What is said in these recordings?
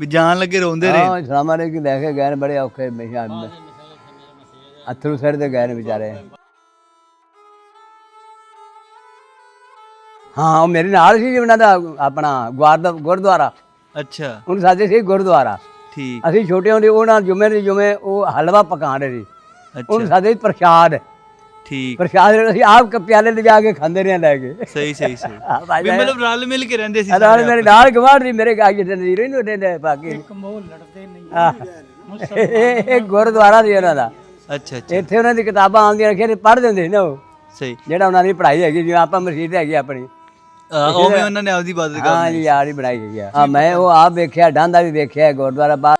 ਵੀ ਜਾਣ ਲੱਗੇ ਰੋਂਦੇ ਰਹੇ। ਹਾਂ ਸਲਾਮਾਂ ਨੇ ਕਿ ਲੈ ਕੇ ਗਏ ਨੇ ਬੜੇ ਔਖੇ ਮਹੀਆਂ ਅਥਰੂ ਸਿਰ ਦੇ ਗਏ ਨੇ ਵਿਚਾਰੇ। ਹਾਂ ਉਹ ਮੇਰੇ ਨਾਲ ਸੀ ਉਹਨਾਂ ਦਾ ਆਪਣਾ ਗੁਰਦ- ਗੁਰਦੁਆਰਾ। ਅੱਛਾ। ਉਹਨੂੰ ਸਾਦੇ ਸੀ ਗੁਰਦੁਆਰਾ। ਠੀਕ। ਅਸੀਂ ਛੋਟੇ ਹੁੰਦੇ ਉਹਨਾਂ ਜੁਮੇ ਦੇ ਜੁਮੇ ਉਹ ਹਲਵਾ ਪਕਾਉਂਦੇ ਸੀ। ਉਹਨੂੰ ਅੱਛਾ। ਸਾਦੇ ਸੀ ਪ੍ਰਸ਼ਾਦ। ਠੀਕ। ਪ੍ਰਸ਼ਾਦ ਅਸੀਂ ਆਪ ਕ ਪਿਆਲੇ ਲਿਜਾ ਕੇ ਖਾਂਦੇ ਰਹੇ ਲੈ ਕੇ। ਸਹੀ ਸਹੀ ਸਹੀ। ਹਾਂ, ਭਾਈ ਵੀ ਮਤਲਬ ਰਲ ਮਿਲ ਕੇ ਰਹਿੰਦੇ ਸੀ ਨਾਲ ਮੇਰੇ ਨਾਲ ਗਵਾੜ ਸੀ ਮੇਰੇ ਕਾਜ ਤੇ ਨਹੀਂ ਰਹਿੰਦੇ ਉਹਦੇ ਨੇ ਬਾਕੀ ਕੰਬੋਲ ਲੜਦੇ ਨਹੀਂ। ਇਹ ਇਹ ਗੁਰਦੁਆਰਾ ਸੀ ਉਹਨਾਂ ਦਾ। ਅੱਛਾ ਅੱਛਾ। ਇੱਥੇ ਉਹਨਾਂ ਦੀ ਕਿਤਾਬਾਂ ਆਉਂਦੀਆਂ ਰੱਖੀਆਂ ਤੇ ਪੜ੍ਹ ਦਿੰਦੇ ਸੀ ਨਾ ਉਹ। ਸਹੀ। ਜਿਹੜਾ ਉਹਨਾਂ ਦੀ ਪੜ੍ਹਾਈ ਹੈਗੀ ਜਿਵੇਂ ਆਪਾਂ ਮਸਜਿਦ ਹੈਗੀ ਆਪਣੀ। ਅਹ ਉਵੇਂ ਉਹਨਾਂ ਨੇ ਆਪਦੀ ਇਬਾਦਤ ਹਾਂ ਕਰਨੀ ਜੀ ਯਾਰ ਹੀ ਬਣਾਈ ਗਈ ਆ। ਹਾਂ ਮੈਂ ਉਹ ਆਪ ਵੇਖਿਆ ਡਾਂਦਾ ਵੀ ਵੇਖਿਆ ਗੁਰਦੁਆਰਾ ਬਾਹਰ।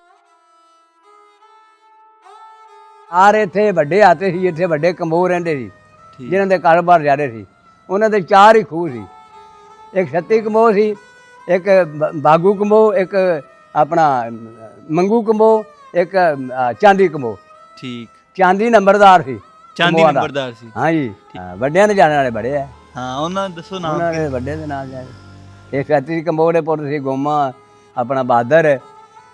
ਆਰ ਇੱਥੇ ਵੱਡੇ ਆਤੇ ਸੀ ਇੱਥੇ ਵੱਡੇ ਕੰਬੋ ਰਹਿੰਦੇ ਸੀ। ਜਿਨ੍ਹਾਂ ਦੇ ਕਾਰੋਬਾਰ ਜ਼ਿਆਦੇ ਸੀ। ਉਹਨਾਂ ਦੇ ਚਾਰ ਹੀ ਖੂਹ ਸੀ। ਇੱਕ ਛੱਤੀ ਕੰਬੋ ਸੀ ਇੱਕ ਬਾਗੂ ਕੰਬੋ ਇੱਕ ਆਪਣਾ ਮੰਗੂ ਕੰਬੋ ਇੱਕ ਚਾਂਦੀ ਕੰਬੋ ਠੀਕ। ਚਾਂਦੀ ਨੰਬਰਦਾਰ ਸੀ ਚਾਂਦੀ। ਨੰਬਰਦਾਰ ਸੀ। ਹਾਂ ਜੀ ਹਾਂ, ਵੱਡਿਆਂ ਦੇ ਜਾਣ ਵਾਲੇ ਬੜੇ ਆ। ਹਾਂ ਉਹਨਾਂ ਦੱਸੋ ਨਾਮ ਉਹਨਾਂ ਦੇ ਵੱਡੇ ਦੇ ਨਾਲ ਜਾਏ ਇਹ ਛੱਤੀ ਕੰਬੋ ਦੇ ਪੁੱਤ ਸੀ ਗੋਮਾ ਆਪਣਾ ਬਹਾਦਰ।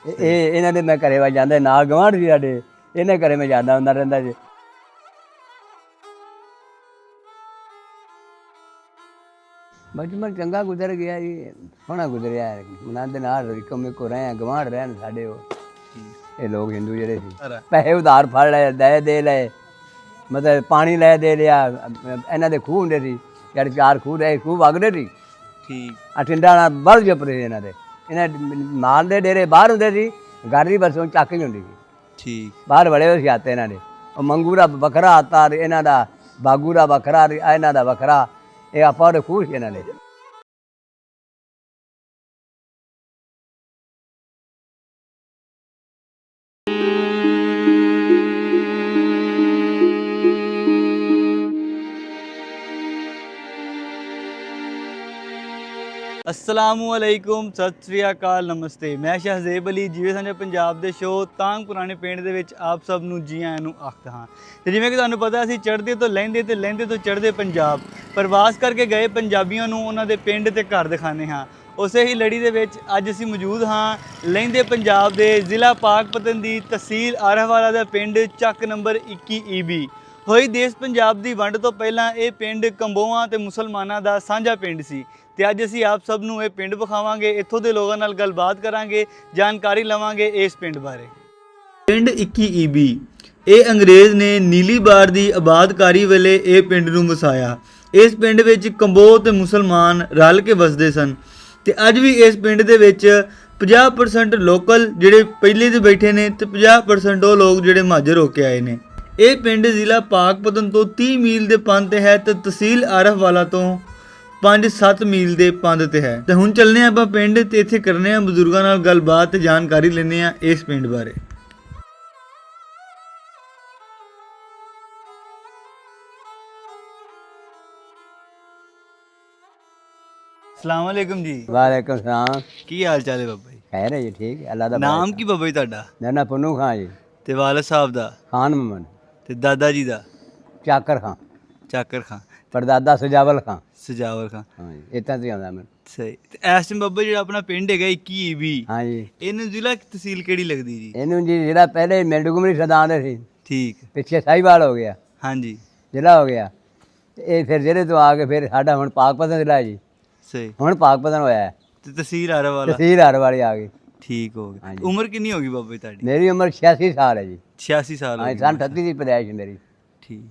ਇਹ ਇਹ- ਇਹਨਾਂ ਦੇ ਮੈਂ ਘਰੇ ਵਾ ਜਾਂਦਾ ਨਾਲ ਗਵਾਂਢ ਸੀ ਸਾਡੇ। ਇਹਨੇ ਘਰੇ ਮੈਂ ਜਾਂਦਾ ਹੁੰਦਾ ਰਹਿੰਦਾ ਜੀ। ਬਚਪਨ ਚੰਗਾ ਗੁਜ਼ਰ ਗਿਆ ਜੀ ਸੋਹਣਾ ਗੁਜ਼ਰਿਆ। ਉਹਨਾਂ ਦੇ ਨਾਲ ਰਿਕਮ ਕੋ ਰਹੇ ਆ ਗਵਾਂਢ ਰਹਿਣ ਸਾਡੇ ਉਹ। ਇਹ ਲੋਕ ਹਿੰਦੂ ਜਿਹੜੇ ਸੀ। ਪੈਸੇ ਉਧਾਰ ਫੜ ਲਏ ਦੇ ਦੇ ਲਏ। ਮਤਲਬ ਪਾਣੀ ਲੈ ਦੇ ਲਿਆ। ਇਹਨਾਂ ਦੇ ਖੂਹ ਹੁੰਦੇ ਸੀ ਜਿਹੜੇ ਚਾਰ ਖੂਹ ਦੇ ਖੂਹ ਵਗਦੇ ਸੀ। ਠੀਕ। ਅਠਿੰਡਾ ਨਾਲ ਬਲ ਜਪਰੇ ਇਹਨਾਂ ਦੇ। ਇਹਨਾਂ ਦੇ ਮਾਲ ਦੇ ਡੇਰੇ ਬਾਹਰ ਹੁੰਦੇ ਸੀ ਗਾੜੀ ਬਸੋਂ ਚੱਕ ਹੀ ਹੁੰਦੀ ਸੀ। ਠੀਕ। ਬਾਹਰ ਬੜੇ ਹੋਏ ਸੀ ਆਤੇ ਇਹਨਾਂ ਦੇ। ਉਹ ਮੰਗੂ ਦਾ ਵੱਖਰਾ ਆਤਾ ਇਹਨਾਂ ਦਾ, ਬਾਗੂ ਦਾ ਵੱਖਰਾ ਇਹਨਾਂ ਦਾ ਵੱਖਰਾ। ਇਹ ਆਪਾਂ ਦੇ ਖੂਹ ਸੀ ਇਹਨਾਂ ਦੇ। ਅਸਲਾਮੁ ਸਤਿ ਸ੍ਰੀ ਅਕਾਲ, ਨਮਸਤੇ। ਮੈਂ ਸ਼ਹਜ਼ੇਬ ਅਲੀ, ਜਿਵੇਂ ਸਾਂਝਾ ਪੰਜਾਬ ਦੇ ਸ਼ੋਅ ਤਾਂਗ ਪੁਰਾਣੇ ਪਿੰਡ ਦੇ ਵਿੱਚ ਆਪ ਸਭ ਨੂੰ ਜੀ ਆਇਆਂ ਨੂੰ ਆਖਦਾ ਹਾਂ। ਤੇ ਜਿਵੇਂ ਕਿ ਤੁਹਾਨੂੰ ਪਤਾ, ਅਸੀਂ ਚੜ੍ਹਦੇ ਤੋਂ ਲਹਿੰਦੇ ਤੇ ਲਹਿੰਦੇ ਤੋਂ ਚੜ੍ਹਦੇ ਪੰਜਾਬ, ਪ੍ਰਵਾਸ ਕਰਕੇ ਗਏ ਪੰਜਾਬੀਆਂ ਨੂੰ ਉਹਨਾਂ ਦੇ ਪਿੰਡ ਤੇ ਘਰ ਦਿਖਾਣੇ ਹਾਂ। ਉਸੇ ਹੀ ਲੜੀ ਦੇ ਵਿੱਚ ਅੱਜ ਅਸੀਂ ਮੌਜੂਦ ਹਾਂ ਲਹਿੰਦੇ ਪੰਜਾਬ ਦੇ ਜ਼ਿਲ੍ਹਾ ਪਾਕਪਤਨ ਦੀ ਤਹਿਸੀਲ ਆਰਹਵਾਲਾ ਦਾ ਪਿੰਡ, ਚੱਕ ਨੰਬਰ 21 ਈਬੀ ਹੋਈ ਦੇਸ਼ ਪੰਜਾਬ ਦੀ ਵੰਡ ਤੋਂ ਪਹਿਲਾਂ ਇਹ ਪਿੰਡ ਕੰਬੋਆਂ ਤੇ ਮੁਸਲਮਾਨਾਂ ਦਾ ਸਾਂਝਾ ਪਿੰਡ ਸੀ। ਤੇ ਅੱਜ ਅਸੀਂ ਆਪ ਸਭ ਨੂੰ ਇਹ ਪਿੰਡ ਵਿਖਾਵਾਂਗੇ, ਇੱਥੋਂ ਦੇ ਲੋਕਾਂ ਨਾਲ ਗੱਲਬਾਤ ਕਰਾਂਗੇ, ਜਾਣਕਾਰੀ ਲਵਾਂਗੇ ਇਸ ਪਿੰਡ ਬਾਰੇ। ਪਿੰਡ 21 ਈਬੀ, ਇਹ ਅੰਗਰੇਜ਼ ਨੇ ਨੀਲੀ ਬਾਰ ਦੀ ਆਬਾਦਕਾਰੀ ਵੇਲੇ ਇਹ ਪਿੰਡ ਨੂੰ ਵਸਾਇਆ। ਇਸ ਪਿੰਡ ਵਿੱਚ ਕੰਬੋ ਤੇ ਮੁਸਲਮਾਨ ਰਲ ਕੇ ਵਸਦੇ ਸਨ। ਤੇ ਅੱਜ ਵੀ ਇਸ ਪਿੰਡ ਦੇ ਵਿੱਚ 50% ਲੋਕਲ ਜਿਹੜੇ ਪਹਿਲੇ ਦੇ ਬੈਠੇ ਨੇ ਤੇ 50% ਉਹ ਲੋਕ ਜਿਹੜੇ ਮਾਜਰ ਹੋ ਕੇ ਆਏ ਨੇ। ਇਹ ਪਿੰਡ ਜ਼ਿਲ੍ਹਾ ਪਾਕਪਤਨ ਤੋਂ 30 ਮੀਲ ਦੇ ਪੰਧ ਤੇ ਹੈ ਤੇ ਤਹਿਸੀਲ ਆਰਫਵਾਲਾ ਤੋਂ 5-7 ਮੀਲ ਦੇ ਪੰਧ ਤੇ ਹੈ। ਤੇ ਹੁਣ ਚੱਲਨੇ ਆਪਾਂ ਪਿੰਡ ਤੇ ਇੱਥੇ ਕਰਨੇ ਆ ਬਜ਼ੁਰਗਾਂ ਨਾਲ ਗੱਲਬਾਤ ਤੇ ਜਾਣਕਾਰੀ ਲੈਣੇ ਆ ਇਸ ਪਿੰਡ ਬਾਰੇ। ਅਸਲਾਮ ਵਾਲੇਕੁਮ ਜੀ। ਵਾਲੇਕੁਮ ਸਲਾਮ। ਕੀ ਹਾਲ ਚਾਲ ਹੈ ਬਾਬਾ ਜੀ? ਖੈਰ ਹੈ ਜੀ ਠੀਕ ਹੈ ਅੱਲਾ ਦਾ ਨਾਮ ਕੀ ਬਾਬਾ ਜੀ ਤੁਹਾਡਾ? ਨਾਂ ਪੁੰਨੂ ਖਾਨ ਜੀ। ਤੇ ਵਾਲਦ ਸਾਹਿਬ ਦਾ? ਖਾਨ ਮਮਨ ਤੇ ਦਾਦਾ ਜੀ ਦਾ? ਚਾਕਰ ਖਾਨ ਚਾਕਰ ਖਾਂ। ਪਰਦਾਦਾ ਸਜਾਵਲ ਖਾਨ ਸਜਾਵਰ ਖਾਂ। ਹਾਂ ਜੀ ਇਤਾਂ ਤੇ ਆਉਂਦਾ ਮੈਂ ਸਹੀ। ਤੇ ਇਸ ਟਾਈਮ ਬਾਬਾ ਜਿਹੜਾ ਆਪਣਾ ਪਿੰਡ ਹੈਗਾ 21 ਈਬੀ ਹਾਂ ਜੀ ਇਹਨੂੰ ਜ਼ਿਲ੍ਹਾ ਤਹਿਸੀਲ ਕਿਹੜੀ ਲੱਗਦੀ ਜੀ? ਇਹਨੂੰ ਜੀ ਜਿਹੜਾ ਪਹਿਲੇ ਮਿੰਡਗੁਮਰੀ ਸਦਾਂਦੇ ਸੀ। ਠੀਕ। ਪਿੱਛੇ ਸਾਈਵਾਲ ਹੋ ਗਿਆ। ਹਾਂਜੀ। ਜ਼ਿਲ੍ਹਾ ਹੋ ਗਿਆ। ਤੇ ਇਹ ਫਿਰ ਜ਼ਿਲ੍ਹੇ ਤੋਂ ਆ ਕੇ ਫਿਰ ਸਾਡਾ ਹੁਣ ਪਾਕਪਤਨ ਜ਼ਿਲ੍ਹਾ ਜੀ। ਸਹੀ। ਹੁਣ ਪਾਕਪਤਨ ਹੋਇਆ ਹੈ। ਤੇ ਤਹਿਸੀਲ ਆਰਾ ਵਾਲਾ ਤਹਿਸੀਲ ਹਰ ਵਾਲੀ ਆ ਗਈ। ਠੀਕ ਹੋ ਗਿਆ ਹਾਂਜੀ। ਉਮਰ ਕਿੰਨੀ ਹੋ ਗਈ ਬਾਬਾ ਜੀ ਤੁਹਾਡੀ? ਮੇਰੀ ਉਮਰ 86 ਸਾਲ ਹੈ ਜੀ। 86 ਸਾਲ ਹੋ ਹਾਂ ਗਈ ਸੰਨ 38 ਦੀ ਪੈਦਾਇਸ਼ ਮੇਰੀ ਠੀਕ।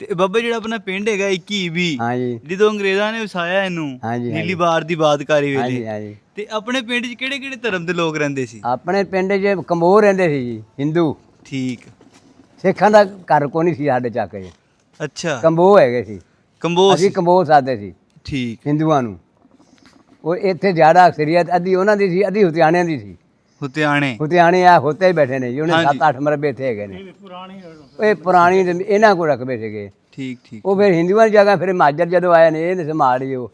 ਤੇ ਬਾਬਾ ਜਿਹੜਾ ਆਪਣਾ ਪਿੰਡ ਹੈਗਾ 21 ਈਬੀ ਹਾਂ ਜੀ ਜਦੋਂ ਅੰਗਰੇਜ਼ਾਂ ਨੇ ਵਸਾਇਆ ਇਹਨੂੰ ਹਾਂਜੀ, ਨੀਲੀ ਹਾਂਜੀ। ਬਾਰ ਦੀ ਬਾਦਕਾਰੀ ਹਾਂ ਜੀ ਵੇਲੇ। ਹਾਂ ਜੀ ਤੇ ਆਪਣੇ ਪਿੰਡ 'ਚ ਕਿਹੜੇ ਕਿਹੜੇ ਧਰਮ ਦੇ ਲੋਕ ਰਹਿੰਦੇ ਸੀ? ਆਪਣੇ ਪਿੰਡ 'ਚ ਕੰਬੋਰ ਰਹਿੰਦੇ ਸੀ ਜੀ ਹਿੰਦੂ। ਠੀਕ। ਸਿੱਖਾਂ ਦਾ ਘਰ ਕੋਈ ਨਹੀਂ ਸੀ ਸਾਡੇ ਚੱਕ 'ਚ ਅੱਛਾ। ਕੰਬੋ ਹੈਗੇ ਸੀ। ਕੰਬੋਜ ਅਸੀਂ ਕੰਬੋ ਸਾਦੇ ਸੀ। ਠੀਕ। ਹਿੰਦੂਆਂ ਨੂੰ। ਉਹ ਇੱਥੇ ਜ਼ਿਆਦਾ ਅਕਸਰੀਅਤ ਅੱਧੀ ਉਹਨਾਂ ਦੀ ਸੀ ਅੱਧੀ ਹੁਤਿਆਣਿਆਂ ਦੀ ਸੀ। ਹੁਤਿਆਣੇ। ਹੁਤਿਆਣੇ ਆ ਹੋਤੇ ਹੀ ਬੈਠੇ ਨੇ ਜੀ ਉਹਨੇ ਹਾਂਜੀ। 7-8 ਮਰਬੇ ਇੱਥੇ ਹੈਗੇ ਨੇ। ਪੁਰਾਣੀ ਇਹ ਪੁਰਾਣੀ ਇਹਨਾਂ ਕੋਲ ਰਕਬੇ ਸੀਗੇ। ਠੀਕ ਠੀਕ ਉਹ ਫਿਰ ਹਿੰਦੂਆਂ ਦੀ ਜਗ੍ਹਾ ਫਿਰ ਮਾਜਰ ਜਦੋਂ ਆਏ ਨੇ ਇਹਨੇ ਸੰਭਾਲੀ ਉਹ।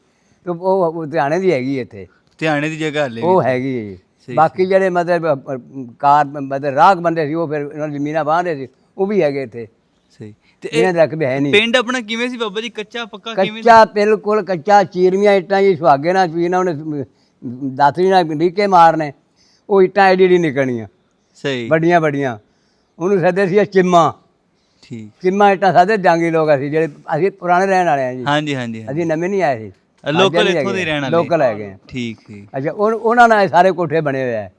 ਤੇ ਉਹ ਹੁਤਿਆਣੇ ਦੀ ਹੈਗੀ ਇੱਥੇ। ਹੁਤਿਆਣੇ ਦੀ ਜਗ੍ਹਾ ਹਲੇ ਉਹ ਹੈਗੀ ਹੈ ਜੀ। ਸਹੀ, ਬਾਕੀ ਜਿਹੜੇ ਮਤਲਬ ਅ, ਅ, ਕਾਰ ਮਤਲਬ ਰਾਗ ਬੰਦੇ ਸੀ ਉਹ ਫਿਰ ਉਹਨਾਂ ਦੀ ਜ਼ਮੀਨਾਂ ਬਾਂਹਦੇ ਸੀ ਉਹ ਵੀ ਹੈਗੇ ਇੱਥੇ। ਸਹੀ। ਤੇ ਇਹਨਾਂ ਇਹ ਦੇ ਰਕਬੇ ਹੈ ਨਹੀਂ। ਪਿੰਡ ਆਪਣਾ ਕਿਵੇਂ ਸੀ ਬਾਬਾ ਜੀ? ਕੱਚਾ ਪੱਕਾ ਕਿਵੇਂ ਸੀ? ਕੱਚਾ ਬਿਲਕੁਲ ਕੱਚਾ ਚੀਰਮੀਆਂ ਇੱਟਾਂ ਜੀ ਸੁਹਾਗੇ ਨਾਲ ਚੀਨਾ ਉਹਨੇ ਦਾਤਰੀ ਨਾਲ ਢੀਕੇ ਮਾਰਨੇ। ਉਹ ਇੱਟਾਂ ਐਡੀ ਐਡੀ ਨਿਕਲਣੀਆਂ। ਸਹੀ। ਵੱਡੀਆਂ ਵੱਡੀਆਂ। ਉਹਨੂੰ ਸੱਦੇ ਸੀ ਚਿੰਮਾ। ਠੀਕ। ਚਿੰਮਾ ਇੱਟਾਂ ਸਾਦੇ ਜਾਂਗੀ ਲੋਕ ਅਸੀਂ ਜਿਹੜੇ ਅਸੀਂ ਪੁਰਾਣੇ ਰਹਿਣ ਵਾਲੇ ਆ ਜੀ। ਹਾਂਜੀ ਹਾਂਜੀ ਅਸੀਂ ਨਵੇਂ ਨਹੀਂ ਆਏ ਸੀ। ਲੋਕਲ ਇੱਥੋਂ ਦੇ ਰਹਿਣ ਵਾਲੇ। ਲੋਕਲ ਹੈਗੇ। ਆ। ਠੀਕ ਠੀਕ। ਅੱਛਾ ਉਹ- ਉਹਨਾਂ ਨਾਲ ਇਹ ਸਾਰੇ ਕੋਠੇ ਬਣੇ ਹੋਏ ਆ।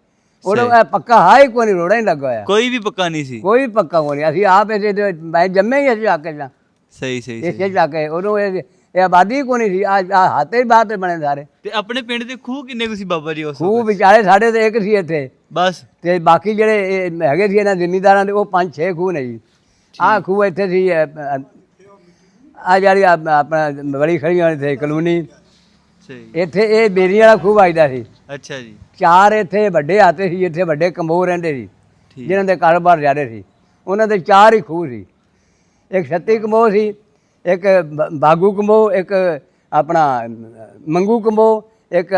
ਇਹ ਪੱਕਾ ਹਾਈ ਕੋਈ ਨਹੀਂ ਰੋੜਾ ਹੀ ਲੱਗਾ ਹੋਇਆ। ਕੋਈ ਵੀ ਪੱਕਾ ਨਹੀਂ ਸੀ। ਕੋਈ ਪੱਕਾ ਕੋਈ ਨਹੀਂ ਅਸੀਂ ਆਪ ਇਹਦੇ ਮੈਂ ਜੰਮੇ ਹੀ ਅਸੀਂ ਆ ਕੇ ਜਾਂ ਸਹੀ ਸਹੀ ਇਸੇ ਜਾ ਕੇ ਉਹਨੂੰ ਇਹ ਇਹ ਆਬਾਦੀ ਕੋਈ ਨਹੀਂ ਸੀ। ਆ ਆ ਹਾਤੇ ਹੀ ਬਾਤ ਬਣੇ ਸਾਰੇ। ਤੇ ਆਪਣੇ ਪਿੰਡ ਦੇ ਖੂਹ ਕਿੰਨੇ ਕੁ ਸੀ ਬਾਬਾ ਜੀ ਉਸ ਖੂਹ ਵਿਚਾਰੇ ਸਾਡੇ ਤੇ ਇੱਕ ਸੀ ਇੱਥੇ। ਬਸ। ਤੇ ਬਾਕੀ ਜਿਹੜੇ ਹੈਗੇ ਸੀ ਇਹਨਾਂ ਜ਼ਿਮੀਂਦਾਰਾਂ ਦੇ ਉਹ ਪੰਜ ਛੇ ਖੂਹ ਨੇ ਜੀ। ਆਹ ਖੂਹ ਇੱਥੇ ਸੀ ਆ ਜਿਹੜੀ ਆ- ਆਪਣਾ ਬੜੀ ਖੜੀ ਵਾਲੀ ਤੇ ਕਲੋਨੀ। ਸਹੀ। ਇੱਥੇ ਇਹ ਬੇਰੀ ਵਾਲਾ ਖੂਹ ਵੱਜਦਾ ਸੀ। ਅੱਛਾ ਜੀ। ਚਾਰ ਇੱਥੇ ਵੱਡੇ ਆਤੇ ਸੀ ਇੱਥੇ ਵੱਡੇ ਕੰਬੋ ਰਹਿੰਦੇ ਸੀ ਜਿਨ੍ਹਾਂ ਦੇ ਕਾਰੋਬਾਰ ਜ਼ਿਆਦੇ ਸੀ। ਉਹਨਾਂ ਦੇ ਚਾਰ ਹੀ ਖੂਹ ਸੀ। ਇੱਕ ਛੱਤੀ ਕੰਬੋ ਸੀ ਇੱਕ ਬਾਗੂ ਕੰਬੋ ਇੱਕ ਆਪਣਾ ਮੰਗੂ ਕੰਬੋ ਇੱਕ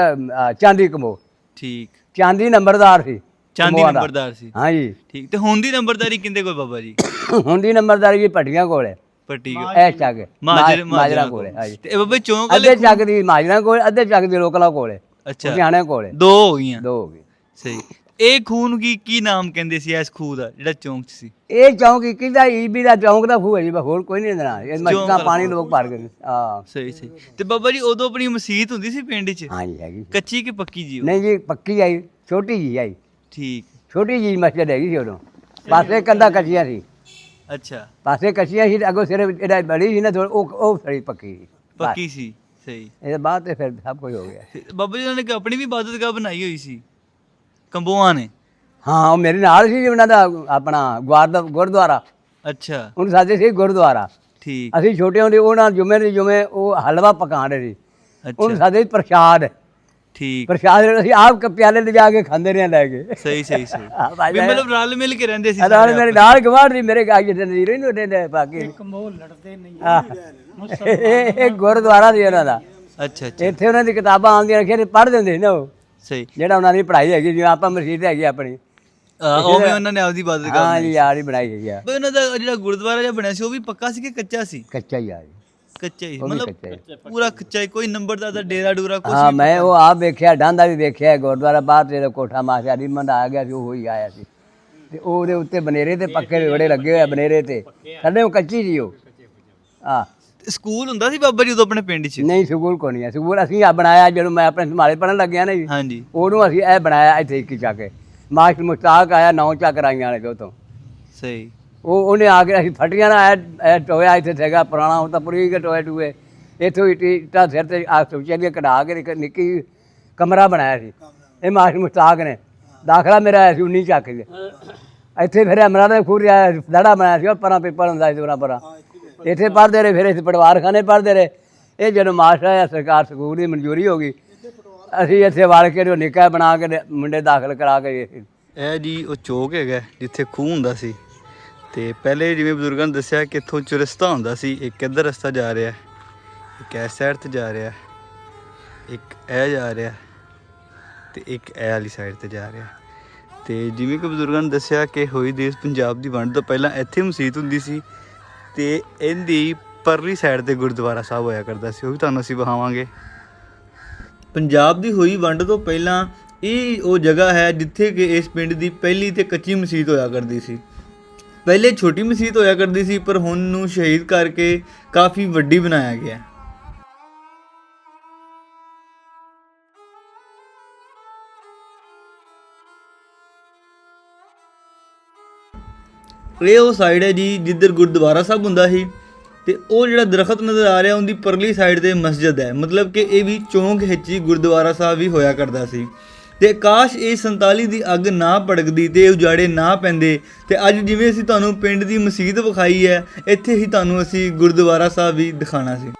ਚਾਂਦੀ ਕੰਬੋ ਠੀਕ। ਚਾਂਦੀ ਨੰਬਰਦਾਰ ਸੀ ਚਾਂਦੀ ਦਾ। ਨੰਬਰਦਾਰ ਸੀ। ਹਾਂਜੀ ਠੀਕ। ਤੇ ਹੁਣ ਦੀ ਨੰਬਰਦਾਰੀ ਕਿੰਦੇ ਕੋਲ ਬਾਬਾ ਜੀ? ਹੁੰਦੀ ਨੰਬਰਦਾਰੀ ਜੀ ਭੱਟੀਆਂ ਕੋਲ ਹੈ। ਪੱਟੀ ਐ ਚੱਕ ਮਾਜਰ ਕੋਲ ਹੈ ਹਾਂਜੀ ਤੇ ਬਾਬਾ ਚੌਂਕ ਵਾਲੇ ਅੱਧੇ ਚੱਕ ਦੀ ਮਾਜਰਾ ਕੋਲ ਅੱਧੇ ਚੱਕ ਦੀ ਲੋਕਲਾ ਕੋਲ ਹੈ। ਅੱਛਾ। ਲੁਧਿਆਣੇ ਕੋਲ। ਹੈ ਦੋ ਹੋ ਗਈਆਂ। ਦੋ ਹੋ ਗਏ ਸਹੀ। ਇਹ ਖੂਹ ਨੂੰ ਕੀ ਕੀ ਨਾਮ ਕਹਿੰਦੇ ਸੀ ਇਸ ਖੂਹ ਦਾ ਜਿਹੜਾ ਚੌਂਕ 'ਚ ਸੀ? ਇਹ ਚੌਂਕ ਕਿਹਦਾ ਈਬੀ ਦਾ ਚੌਂਕ ਦਾ ਖੂਹ ਹੈ ਜੀ ਬਸ ਹੋਰ ਕੋਈ ਨਹੀਂ ਦੇਣਾ। ਇਹ ਮੱਛਾਂ ਦਾ ਪਾਣੀ ਲੋਕ ਭਰ ਕੇ। ਹਾਂ। ਸਹੀ ਸਹੀ। ਤੇ ਬਾਬਾ ਜੀ ਉਦੋਂ ਆਪਣੀ ਮਸਜਿਦ ਹੁੰਦੀ ਸੀ ਪਿੰਡ 'ਚ? ਹਾਂਜੀ ਹੈਗੀ ਕੱਚੀ ਕਿ ਪੱਕੀ ਜੀ ਉਹ? ਨਹੀਂ ਜੀ ਪੱਕੀ ਆਈ ਛੋਟੀ ਜੀ ਆਈ। ਠੀਕ। ਛੋਟੀ ਜੀ ਮਸਜਿਦ ਹੈਗੀ ਸੀ ਉਦੋਂ। ਪਾਸੇ ਕੰਦਾ ਕੱਚੀਆਂ ਸੀ। ਅੱਛਾ। ਪਾਸੇ ਕੱਚੀਆਂ ਸੀ ਤੇ ਅੱਗੋਂ ਸਿਰੇ ਇਹਦਾ ਬੜੀ ਸੀ ਨਾ ਥੋੜ੍ਹੀ, ਉਹ ਉਹ ਸੜੀ ਪੱਕੀ ਸੀ। ਬਸ। ਪੱਕੀ ਸੀ। ਸਹੀ। ਇਹਦੇ ਬਾਅਦ ਤੇ ਫਿਰ ਸਭ ਕੁਝ ਹੋ ਗਿਆ। ਬਾਬਾ ਜੀ ਉਹਨਾਂ ਨੇ ਆਪਣੀ ਵੀ ਇਬਾਦਤਗਾਹ ਬਣਾਈ ਹੋਈ ਸੀ ਕੰਬੋਆਂ ਨੇ? ਹਾਂ ਉਹ ਮੇਰੇ ਨਾਲ ਸੀ ਜੀ ਉਹਨਾਂ ਦਾ ਆਪਣਾ ਗੁਰਦਾ ਗੁਰਦੁਆਰਾ। ਅੱਛਾ। ਉਹਨੂੰ ਸਾਦੇ ਸੀ ਗੁਰਦੁਆਰਾ। ਠੀਕ। ਅਸੀਂ ਛੋਟੇ ਹੁੰਦੇ ਉਹਨਾਂ ਜੁਮੇ ਦੇ ਜੁਮੇ ਉਹ ਹਲਵਾ ਪਕਾਉਂਦੇ ਸੀ। ਉਹਨੂੰ ਅੱਛਾ। ਸਾਦੇ ਸੀ ਪ੍ਰਸ਼ਾਦ। ਠੀਕ। ਪ੍ਰਸ਼ਾਦ ਅਸੀਂ ਆਪ ਕ ਪਿਆਲੇ ਲੈ ਜਾ ਕੇ ਖਾਂਦੇ ਰਹੇ ਲੈ ਕੇ। ਸਹੀ ਸਹੀ ਸਹੀ। ਹਾਂ, ਵੀ ਮਤਲਬ ਰਲ ਮਿਲ ਕੇ ਰਹਿੰਦੇ ਸੀ ਅਦਾਲ ਮੇਰੇ ਨਾਲ ਗਵਾੜ ਸੀ ਮੇਰੇ ਗਾਜ ਦੇ ਨਜ਼ੀਰ ਹੀ ਨਹੀਂ ਬਾਕੀ ਕੰਬੋ ਲੜਦੇ ਨਹੀਂ। ਇਹ ਇਹ ਗੁਰਦੁਆਰਾ ਸੀ ਉਹਨਾਂ ਦਾ। ਅੱਛਾ ਅੱਛਾ। ਇੱਥੇ ਉਹਨਾਂ ਦੀ ਕਿਤਾਬਾਂ ਆਉਂਦੀਆਂ ਰੱਖੀਆਂ ਤੇ ਪੜ੍ਹ ਦਿੰਦੇ ਸੀ ਨਾ ਉਹ। ਸਹੀ। ਜਿਹੜਾ ਉਹਨਾਂ ਦੀ ਪੜ੍ਹਾਈ ਹੈਗੀ ਜਿਵੇਂ ਆਪਾਂ ਮਸਜਿਦ ਹੈਗੀ ਆਪਣੀ। ਆ, ਉਹ ਵੀ ਉਹਨਾਂ ਨੇ ਆਪਦੀ ਇਬਾਦਤਗਾਹ ਹਾਂ ਜੀ ਯਾਰ ਹੀ ਬਣਾਈ ਹੈਗੀ ਆ। ਬਈ ਉਹਨਾਂ ਦਾ ਜਿਹੜਾ ਗੁਰਦੁਆਰਾ ਜਿਹਾ ਬਣਿਆ ਸੀ ਉਹ ਵੀ ਪੱਕਾ ਸੀ ਕਿ ਕੱਚਾ ਸੀ? ਕੱਚਾ ਹੀ ਆ ਜੀ। ਕੱਚਾ ਹੀ। ਉਹ ਵੀ ਮਤਲਬ ਕੱਚਾ ਹੀ। ਪੂਰਾ ਕੱਚਾ ਹੀ ਕੋਈ ਨੰਬਰਦਾਰ ਦਾ ਡੇਰਾ ਡੂਰਾ ਕੁਛ ਹਾਂ ਮੈਂ ਉਹ ਆਪ ਵੇਖਿਆ ਡਾਂਦਾ ਵੀ ਵੇਖਿਆ ਗੁਰਦੁਆਰਾ ਬਾਹਰ ਤੇ ਕੋਠਾ ਮਾਸਿਆ ਰਿਮੰਡ ਆ ਗਿਆ ਸੀ ਉਹ ਹੀ ਆਇਆ ਸੀ। ਤੇ ਉਹਦੇ ਉੱਤੇ ਬਨੇਰੇ ਤੇ ਪੱਕੇ ਦੇ ਬੜੇ ਲੱਗੇ ਹੋਏ ਆ ਬਨੇਰੇ ਤੇ। ਥੱਲੇ ਉਹ ਕੱਚੀ ਸੀ ਉਹ। ਆ। ਤੇ ਸਕੂਲ ਹੁੰਦਾ ਸੀ ਬਾਬਾ ਜੀ ਉਦੋਂ ਆਪਣੇ ਪਿੰਡ 'ਚ? ਨਹੀਂ ਸਕੂਲ ਕੋ ਨਹੀਂ ਹੈ। ਸਕੂਲ ਅਸੀਂ ਆ ਬਣਾਇਆ ਜਦੋਂ ਮੈਂ ਆਪਣੇ ਸੰਭਾਲੇ ਪੜਨ ਲੱਗਿਆ ਨਾ ਜੀ। ਹਾਂਜੀ। ਉਹਨੂੰ ਅਸੀਂ ਇਹ ਬਣਾਇਆ ਇੱਥੇ ਇੱਕ ਚੱਕ। ਕੇ ਮਾਸਟਰ ਮੁਸ਼ਤਾਕ ਆਇਆ ਨੌ ਚੱਕ ਰਾਈਆਂ ਵਾਲੇ ਤੋਂ ਸਹੀ। ਉਹ ਉਹਨੇ ਆ ਕੇ ਅਸੀਂ ਫਟੀਆਂ ਨਾ ਇਹ ਟੋਇਆ ਇੱਥੇ ਸੀਗਾ ਪੁਰਾਣਾ ਹੁਣ ਤਾਂ ਪੂਰੀ ਕੇ ਟੋਏ ਟੂਏ। ਇੱਥੋਂ ਹੀ ਟੀਟਾ ਸਿਰ ਤੇ ਆ ਸੁਚੇਲੀਆਂ ਕਢਾ ਕੇ ਇੱਕ ਨਿੱਕੀ ਕਮਰਾ ਬਣਾਇਆ ਸੀ। ਇਹ ਮਾਸਟਰ ਮੁਸ਼ਤਾਕ ਨੇ। ਦਾਖਲਾ ਮੇਰਾ ਆਇਆ ਸੀ 19 ਚੱਕ ਕੇ। ਇੱਥੇ ਫਿਰ ਅਮਰਾ ਦਾ ਖੂਰ ਆਇਆ ਸੀ, ਬਣਾਇਆ ਸੀ ਉਹ ਪਰਾਂ ਪੇਪਰ ਹੁੰਦਾ ਸੀ ਉਹਨਾਂ ਪਰਾਂ। ਇੱਥੇ ਪੜ੍ਹਦੇ ਰਹੇ ਫਿਰ ਇੱਥੇ ਪਟਵਾਰ ਖਾਨੇ ਪੜ੍ਹਦੇ ਰਹੇ। ਇਹ ਜਦੋਂ ਮਾਸਟਰ ਆਇਆ ਸਰਕਾਰ ਸਕੂਲ ਦੀ ਮਨਜ਼ੂਰੀ ਹੋ ਗਈ। ਅਸੀਂ ਇੱਥੇ ਵੜ ਕੇ ਨਿੱਕਾ ਬਣਾ ਕੇ ਮੁੰਡੇ ਦਾਖਲ ਕਰਾ ਕੇ ਇਹ ਜੀ ਉਹ ਚੌਕ ਹੈਗਾ ਜਿੱਥੇ ਖੂਹ ਹੁੰਦਾ ਸੀ। ਤੇ ਪਹਿਲੇ ਜਿਵੇਂ ਬਜ਼ੁਰਗਾਂ ਨੇ ਦੱਸਿਆ ਕਿ ਇੱਥੋਂ ਚੁਰਸਤਾ ਹੁੰਦਾ ਸੀ, ਇੱਕ ਇੱਧਰ ਰਸਤਾ ਜਾ ਰਿਹਾ, ਇੱਕ ਇਸ ਸਾਈਡ ਤੇ ਜਾ ਰਿਹਾ, ਇੱਕ ਇਹ ਜਾ ਰਿਹਾ ਤੇ ਇੱਕ ਇਹ ਵਾਲੀ ਸਾਈਡ ਤੇ ਜਾ ਰਿਹਾ। ਤੇ ਜਿਵੇਂ ਕਿ ਬਜ਼ੁਰਗਾਂ ਨੇ ਦੱਸਿਆ ਕਿ ਹੋਈ ਦੇਸ਼ ਪੰਜਾਬ ਦੀ ਵੰਡ ਤੋਂ ਪਹਿਲਾਂ ਇੱਥੇ ਮਸਜਿਦ ਹੁੰਦੀ ਸੀ ਤੇ ਇਹਦੀ ਪਰਲੀ ਸਾਈਡ ਤੇ ਗੁਰਦੁਆਰਾ ਸਾਹਿਬ ਹੋਇਆ ਕਰਦਾ ਸੀ, ਉਹ ਵੀ ਤੁਹਾਨੂੰ ਅਸੀਂ ਵਿਖਾਵਾਂਗੇ। ਪੰਜਾਬ ਦੀ ਹੋਈ ਵੰਡ ਤੋਂ ਪਹਿਲਾਂ ਇਹ ਉਹ ਜਗ੍ਹਾ ਹੈ ਜਿੱਥੇ ਕਿ ਇਸ ਪਿੰਡ ਦੀ ਪਹਿਲੀ ਤੇ ਕੱਚੀ ਮਸਜਿਦ ਹੋਇਆ ਕਰਦੀ ਸੀ। ਪਹਿਲੇ ਛੋਟੀ ਮਸਜਿਦ ਹੋਇਆ ਕਰਦੀ ਸੀ, ਪਰ ਹੁਣ ਨੂੰ ਸ਼ਹੀਦ ਕਰਕੇ ਕਾਫੀ ਵੱਡੀ ਬਣਾਇਆ ਗਿਆ। ਇਹ ਉਹ ਸਾਈਡ ਹੈ ਜੀ ਜਿੱਧਰ ਗੁਰਦੁਆਰਾ ਸਾਹਿਬ ਹੁੰਦਾ ਸੀ ਤੇ ਉਹ ਜਿਹੜਾ ਦਰਖਤ ਨਜ਼ਰ ਆ ਰਿਹਾ, ਉਹਦੀ ਪਰਲੀ ਸਾਈਡ ਤੇ ਮਸਜਿਦ ਹੈ। ਮਤਲਬ ਕਿ ਇਹ ਵੀ ਚੌਂਕ ਵਿੱਚ ਹੀ ਗੁਰਦੁਆਰਾ ਸਾਹਿਬ ਵੀ ਹੋਇਆ ਕਰਦਾ ਸੀ। ਤੇ ਕਾਸ਼ ਇਹ 47 ਦੀ ਅੱਗ ਨਾ ਭੜਕਦੀ ਤੇ ਉਜਾੜੇ ਨਾ ਪੈਂਦੇ। ਤੇ ਅੱਜ ਜਿਵੇਂ ਅਸੀਂ ਤੁਹਾਨੂੰ ਪਿੰਡ ਦੀ ਮਸਜਿਦ ਵਿਖਾਈ ਹੈ, ਇੱਥੇ ਹੀ ਤੁਹਾਨੂੰ ਅਸੀਂ ਗੁਰਦੁਆਰਾ ਸਾਹਿਬ ਵੀ ਦਿਖਾਣਾ ਸੀ।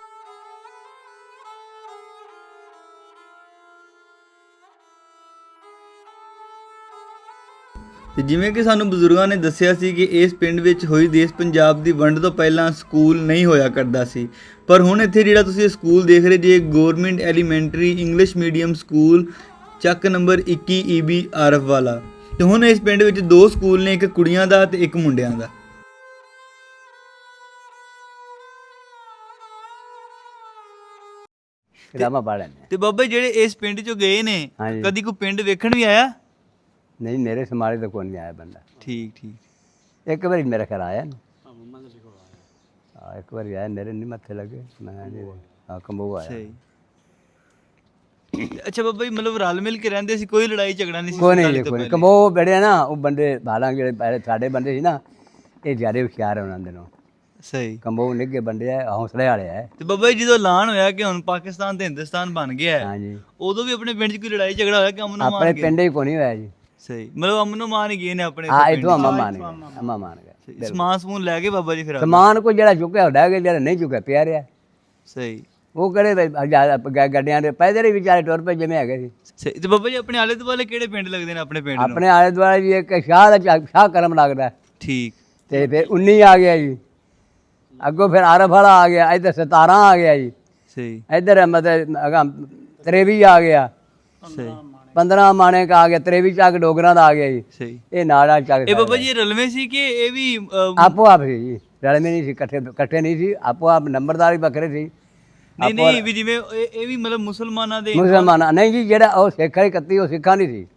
ਤੇ ਜਿਵੇਂ ਕਿ ਸਾਨੂੰ ਬਜ਼ੁਰਗਾਂ ਨੇ ਦੱਸਿਆ ਸੀ ਕਿ ਇਸ ਪਿੰਡ ਵਿੱਚ ਹੋਈ ਦੇਸ਼ ਪੰਜਾਬ ਦੀ ਵੰਡ ਤੋਂ ਪਹਿਲਾਂ ਸਕੂਲ ਨਹੀਂ ਹੋਇਆ ਕਰਦਾ ਸੀ। ਪਰ ਹੁਣ ਇੱਥੇ ਜਿਹੜਾ ਤੁਸੀਂ ਸਕੂਲ ਦੇਖ ਰਹੇ ਜੇ, government elementary English medium school Chak number 21 EB ਆਰਫ ਵਾਲਾ। ਤੇ ਹੁਣ ਇਸ ਪਿੰਡ ਵਿੱਚ ਦੋ ਸਕੂਲ ਨੇ ਇੱਕ ਕੁੜੀਆਂ ਦਾ ਤੇ ਇੱਕ ਮੁੰਡਿਆਂ ਦਾ। ਪੜ੍ਹ ਲੈਂਦੇ ਤੇ ਬਾਬਾ ਜਿਹੜੇ ਇਸ ਪਿੰਡ ਚੋਂ ਗਏ ਨੇ ਹਾਂਜੀ। ਕਦੀ ਕੋਈ ਪਿੰਡ ਵੇਖਣ ਵੀ ਆਇਆ? ਨਹੀਂ ਮੇਰੇ ਸਮਾਲੇ ਤੋਂ ਕੋਈ ਨਹੀਂ ਆਇਆ ਬੰਦਾ। ਠੀਕ ਠੀਕ। ਇੱਕ ਵਾਰੀ ਮੇਰੇ ਘਰ ਆਇਆ ਨਾ ਹਾਂ ਇੱਕ ਵਾਰੀ ਆਇਆ ਮੇਰੇ ਨਹੀਂ ਮੱਥੇ ਲੱਗੇ। ਮੈਂ ਨਹੀਂ ਹਾਂ ਕੰਬੋ ਆਇਆ। ਸਹੀ। ਅੱਛਾ ਬਾਬਾ ਜੀ ਮਤਲਬ ਰਲ ਮਿਲ ਕੇ ਰਹਿੰਦੇ ਸੀ ਕੋਈ ਲੜਾਈ ਝਗੜਾ ਨਹੀਂ ਸੀ ਕੋਈ ਨਹੀਂ ਤੋਂ ਕੋਈ ਨਹੀਂ? ਕੰਬੋ ਬੜੇ ਨਾ ਉਹ ਬੰਦੇ ਬਾਲਾਂ ਜਿਹੜੇ ਪਹਿਲੇ ਸਾਡੇ ਬੰਦੇ ਸੀ ਨਾ ਇਹ ਜ਼ਿਆਦਾ ਹੁਸ਼ਿਆਰ ਉਹਨਾਂ ਦੇ ਨੂੰ ਸਹੀ। ਕੰਬੋ ਨਿੱਗੇ ਬੰਦੇ ਆ ਹੌਸਲੇ ਵਾਲੇ ਆ। ਤੇ ਬਾਬਾ ਜੀ ਜਦੋਂ ਐਲਾਨ ਹੋਇਆ ਕਿ ਹੁਣ ਪਾਕਿਸਤਾਨ ਤੇ ਹਿੰਦੁਸਤਾਨ ਬਣ ਗਿਆ ਹੈ ਹਾਂਜੀ। ਉਦੋਂ ਵੀ ਆਪਣੇ ਪਿੰਡ 'ਚ ਕੋਈ ਲੜਾਈ ਝਗੜਾ ਹੋਇਆ ਕਿ ਅਮਨੋ ਮਾਨ ਆਪਣੇ ਪਿੰਡ ਹੀ ਕੋਈ ਨਹੀਂ ਹੋਇਆ ਜੀ। ਸਹੀ। ਮਤਲਬ ਅਮਨੋ ਮਾਨ ਹੀ ਗਏ ਨੇ ਆਪਣੇ ਹਾਂ ਇਥੋਂ ਅਮਾ ਮਾਨ ਗਏ ਅਮਾ ਮਾਨ ਗਏ ਸਹੀ। ਸਮਾਨ ਸਮੂਨ ਲੈ ਕੇ ਬਾਬਾ ਜੀ ਫਿਰ ਆ ਗਏ। ਸਮਾਨ ਕੋਈ ਜਿਹੜਾ ਚੁੱਕਿਆ ਹੁੰਦਾ ਹੈ ਜਿਹੜਾ ਨਹੀਂ ਚੁੱਕਿਆ ਪਿਆ ਰਿਹਾ। ਸਹੀ। ਉਹ ਕਿਹੜੇ ਗੱਡੀਆਂ ਦੇ ਪੈਦਲ ਹੀ ਵਿਚਾਰੇ ਟੁਰ ਪਏ ਜਿਵੇਂ ਹੈਗੇ ਸੀ। ਸਹੀ ਤੇ ਬਾਬਾ ਜੀ ਆਪਣੇ ਆਲੇ ਦੁਆਲੇ ਕਿਹੜੇ ਪਿੰਡ ਲੱਗਦੇ ਨੇ ਆਪਣੇ ਪਿੰਡ ਨੂੰ? ਆਪਣੇ ਆਲੇ ਦੁਆਲੇ ਜੀ ਇੱਕ ਸ਼ਾਹ ਦਾ ਸ਼ਾਹ ਕਰਮ ਲੱਗਦਾ। ਹੈ। ਠੀਕ। ਤੇ ਫਿਰ 19 ਆ ਗਿਆ ਜੀ। ਅੱਗੋਂ ਫਿਰ ਆਰਫ ਵਾਲਾ ਆ ਗਿਆ ਇੱਧਰ 17 ਆ ਗਿਆ ਜੀ। ਸਹੀ। ਇੱਧਰ ਮਤਲਬ ਅਗਾਂਹ 23 ਆ ਗਿਆ। ਸਹੀ। 15 ਮਾਣੇ ਕਾ ਆ ਗਿਆ 23 ਚੱਕ ਡੋਗਰਾਂ ਦਾ ਆ ਗਿਆ ਜੀ। ਸਹੀ। ਇਹ ਨਾੜਾ ਚੱਕ ਇਹ ਬਾਬਾ ਜੀ ਇਹ ਰਲਵੇਂ ਸੀ ਕਿ ਇਹ ਵੀ ਅਹ, ਆਪੋ ਆਪ ਸੀ ਜੀ। ਰਲਵੇਂ ਨਹੀਂ ਸੀ ਇਕੱਠੇ ਇਕੱਠੇ ਨਹੀਂ ਸੀ। ਆਪੋ ਆਪ ਨੰਬਰਦਾਰ ਵੀ ਵੱਖਰੇ ਸੀ। ਨਹੀਂ ਨਹੀਂ ਵੀ ਜਿਵੇਂ ਇਹ ਇਹ ਵੀ ਮਤਲਬ ਮੁਸਲਮਾਨਾਂ ਦੇ ਮੁਸਲਮਾਨ ਨਹੀਂ ਜੀ ਜਿਹੜਾ ਉਹ ਸਿੱਖ ਹੈ ਕੱਤੀ ਉਹ ਸਿੱਖਾਂ ਨਹੀਂ ਸੀ।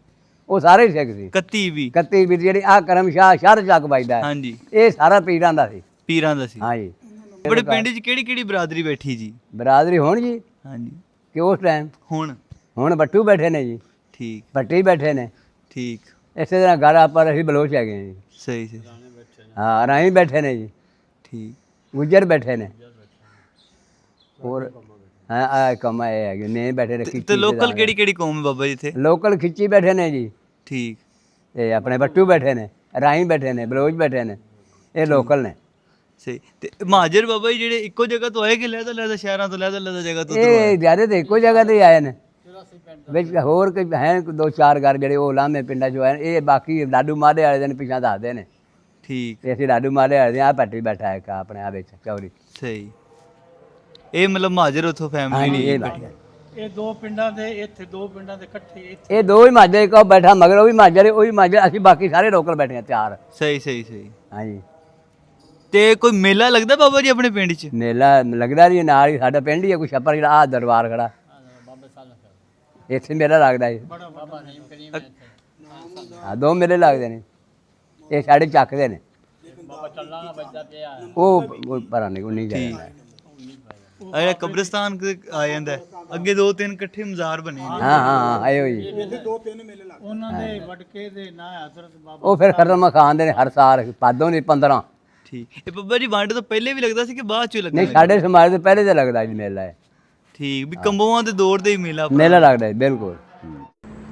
ਉਹ ਸਾਰੇ ਸਿੱਖ ਸੀ। 31 ਵੀ। ਕੱਤੀ ਵੀ ਜਿਹੜੀ ਆ ਕਰਮ ਸ਼ਾਹ ਸ਼ਰ ਚੱਕ ਵੱਜਦਾ। ਹੈ, ਹਾਂਜੀ। ਇਹ ਸਾਰਾ ਪੀਰਾਂ ਦਾ ਸੀ। ਪੀਰਾਂ ਦਾ ਸੀ। ਹਾਂ ਜੀ ਬੜੇ ਪਿੰਡ 'ਚ ਕਿਹੜੀ ਕਿਹੜੀ ਬਰਾਦਰੀ ਬੈਠੀ ਜੀ? ਬਰਾਦਰੀ ਹੋਣ ਜੀ? ਹਾਂਜੀ। ਕਿ ਉਸ ਟਾਈਮ ਹੁਣ? ਹੁਣ ਬੱਟੂ ਬੈਠੇ ਨੇ ਜੀ। ਠੀਕ। ਭੱਟੀ ਬੈਠੇ ਨੇ। ਠੀਕ। ਇਸੇ ਤਰ੍ਹਾਂ ਘਰ ਆਪਾਂ ਅਸੀਂ ਬਲੋਚ ਹੈਗੇ ਜੀ। ਸਹੀ ਸਹੀ। ਹਾਂ ਰਾਹੀਂ ਬੈਠੇ ਨੇ ਜੀ। ਠੀਕ। ਗੁੱਜਰ ਬੈਠੇ ਨੇ। ਹੋਰ ਹਾਂ ਆ ਕਮ ਇਹ ਹੈਗੇ ਨੇ ਬੈਠੇ ਨੇ ਤੇ- ਲੋਕਲ ਕਿਹੜੀ ਕਿਹੜੀ ਕੌਮ ਹੈ ਬਾਬਾ ਜੀ ਇੱਥੇ? ਲੋਕਲ ਖਿੱਚੀ ਬੈਠੇ ਨੇ ਜੀ। ਠੀਕ। ਇਹ ਆਪਣੇ ਬੱਟੂ ਬੈਠੇ ਨੇ ਰਾਹੀਂ ਬੈਠੇ ਨੇ ਬਲੋਚ ਬੈਠੇ ਨੇ ਇਹ ਲੋਕਲ ਨੇ। ਸਹੀ। ਤੇ ਮਹਾਜਰ ਬਾਬਾ ਜੀ ਜਿਹੜੇ ਇੱਕੋ ਜਗ੍ਹਾ ਤੋਂ ਆਏ ਕਿ ਲੈਦਾ ਲੈਦਾ ਸ਼ਹਿਰਾਂ ਤੋਂ ਲੈਦਾ ਲੈਦਾ ਜਗ੍ਹਾ ਤੋਂ ਇਹ ਜ਼ਿਆਦਾ ਤੇ ਇੱਕੋ ਜਗ੍ਹਾ ਤੇ ਆਏ ਨੇ। ਵਿੱਚ ਹੋਰ ਕੋਈ ਹੈ ਦੋ ਚਾਰ ਘਰ ਜਿਹੜੇ ਉਹ ਲਾਮੇ ਪਿੰਡਾਂ ਚੋਂ ਆਏ ਇਹ ਬਾਕੀ ਲਾਡੂ ਮਾਦੇ ਵਾਲੇ ਦਿਨ ਪਿਛਾਂ ਦੱਸਦੇ ਨੇ। ਠੀਕ। ਤੇ ਅਸੀਂ ਲਾਡੂ ਮਾਦੇ ਵਾਲੇ ਆ ਪੱਟੀ ਬੈਠਾ ਹੈ ਆਪਣੇ ਆ ਵਿੱਚ ਚੌੜੀ ਸਹੀ। ਇਹ ਮਤਲਬ ਮਹਾਜਰ ਉਥੋਂ ਫੈਮਿਲੀ ਹਾਂਜੀ ਨਹੀਂ ਇਹ ਬੈਠੀ ਬਾਤ ਇਹ ਦੋ ਪਿੰਡਾਂ ਦੇ ਇੱਥੇ ਦੋ ਪਿੰਡਾਂ ਦੇ ਇਕੱਠੇ ਇੱਥੇ। ਇਹ ਦੋ ਹੀ ਮਾਜੇ ਇੱਕ ਉਹ ਬੈਠਾ ਮਗਰ ਉਹ ਵੀ ਮਾਜਾ ਉਹ ਵੀ ਮਾਜਾ ਅਸੀਂ ਬਾਕੀ ਸਾਰੇ ਲੋਕਲ ਬੈਠੇ ਆ ਚਾਰ ਸਹੀ ਸਹੀ ਸਹੀ। ਹਾਂਜੀ। ਤੇ ਕੋਈ ਮੇਲਾ ਲੱਗਦਾ ਬਾਬਾ ਜੀ ਆਪਣੇ ਪਿੰਡ 'ਚ? ਮੇਲਾ ਲੱਗਦਾ ਜੀ ਨਾਲ ਹੀ ਸਾਡਾ ਪਿੰਡ ਹੀ ਹੈ ਕੋਈ ਛੱਪਰ ਜਿਹੜਾ ਆ ਦਰਬਾਰ ਖੜਾ। ਇੱਥੇ ਮੇਲਾ ਲੱਗਦਾ ਜੀ। ਹਾਂ। ਦੋ ਮੇਲੇ ਲੱਗਦੇ ਨੇ। ਇਹ ਸਾਡੇ ਚੱਕਦੇ ਨੇ। ਉਹ ਉਹ ਪਰਾਂ ਨਹੀਂ ਨਹੀਂ ਜਾਂਦਾ ਜਿਹੜਾ ਕਬਰਸਤਾਨ ਤੇ ਆ ਜਾਂਦਾ ਹੈ। ਅੱਗੇ ਦੋ ਤਿੰਨ ਇਕੱਠੇ ਮਜ਼ਾਰ ਬਣੇ ਨੇ। ਹਾਂ ਹਾਂ ਹਾਂ ਆਇਓ ਜੀ ਉਹਨਾਂ ਦੇ ਵਟਕੇ ਦੇ ਨਾਂ ਹਜ਼ਰਤ ਬਾਬਾ ਉਹ ਫਿਰ ਖਰਮਾ ਖਾਂਦੇ ਨੇ ਹਰ ਸਾਲ ਪਾਦੋਂ ਦੀ 15 ਠੀਕ। ਇਹ ਬਾਬਾ ਜੀ ਵੰਡ ਤੋਂ ਪਹਿਲੇ ਵੀ ਲੱਗਦਾ ਸੀ ਕਿ ਬਾਅਦ 'ਚ ਹੀ ਲੱਗਦਾ ਨਹੀਂ ਸਾਡੇ ਸਮਾਜ ਤੋਂ ਪਹਿਲੇ ਤੇ ਲੱਗਦਾ ਜੀ ਮੇਲਾ ਹੈ ਠੀਕ ਵੀ ਕੰਬੋਆਂ ਦੇ ਦੌਰ ਦੇ ਹੀ ਮੇਲਾ ਮੇਲਾ ਲੱਗਦਾ ਜੀ ਬਿਲਕੁਲ। ਹੂੰ।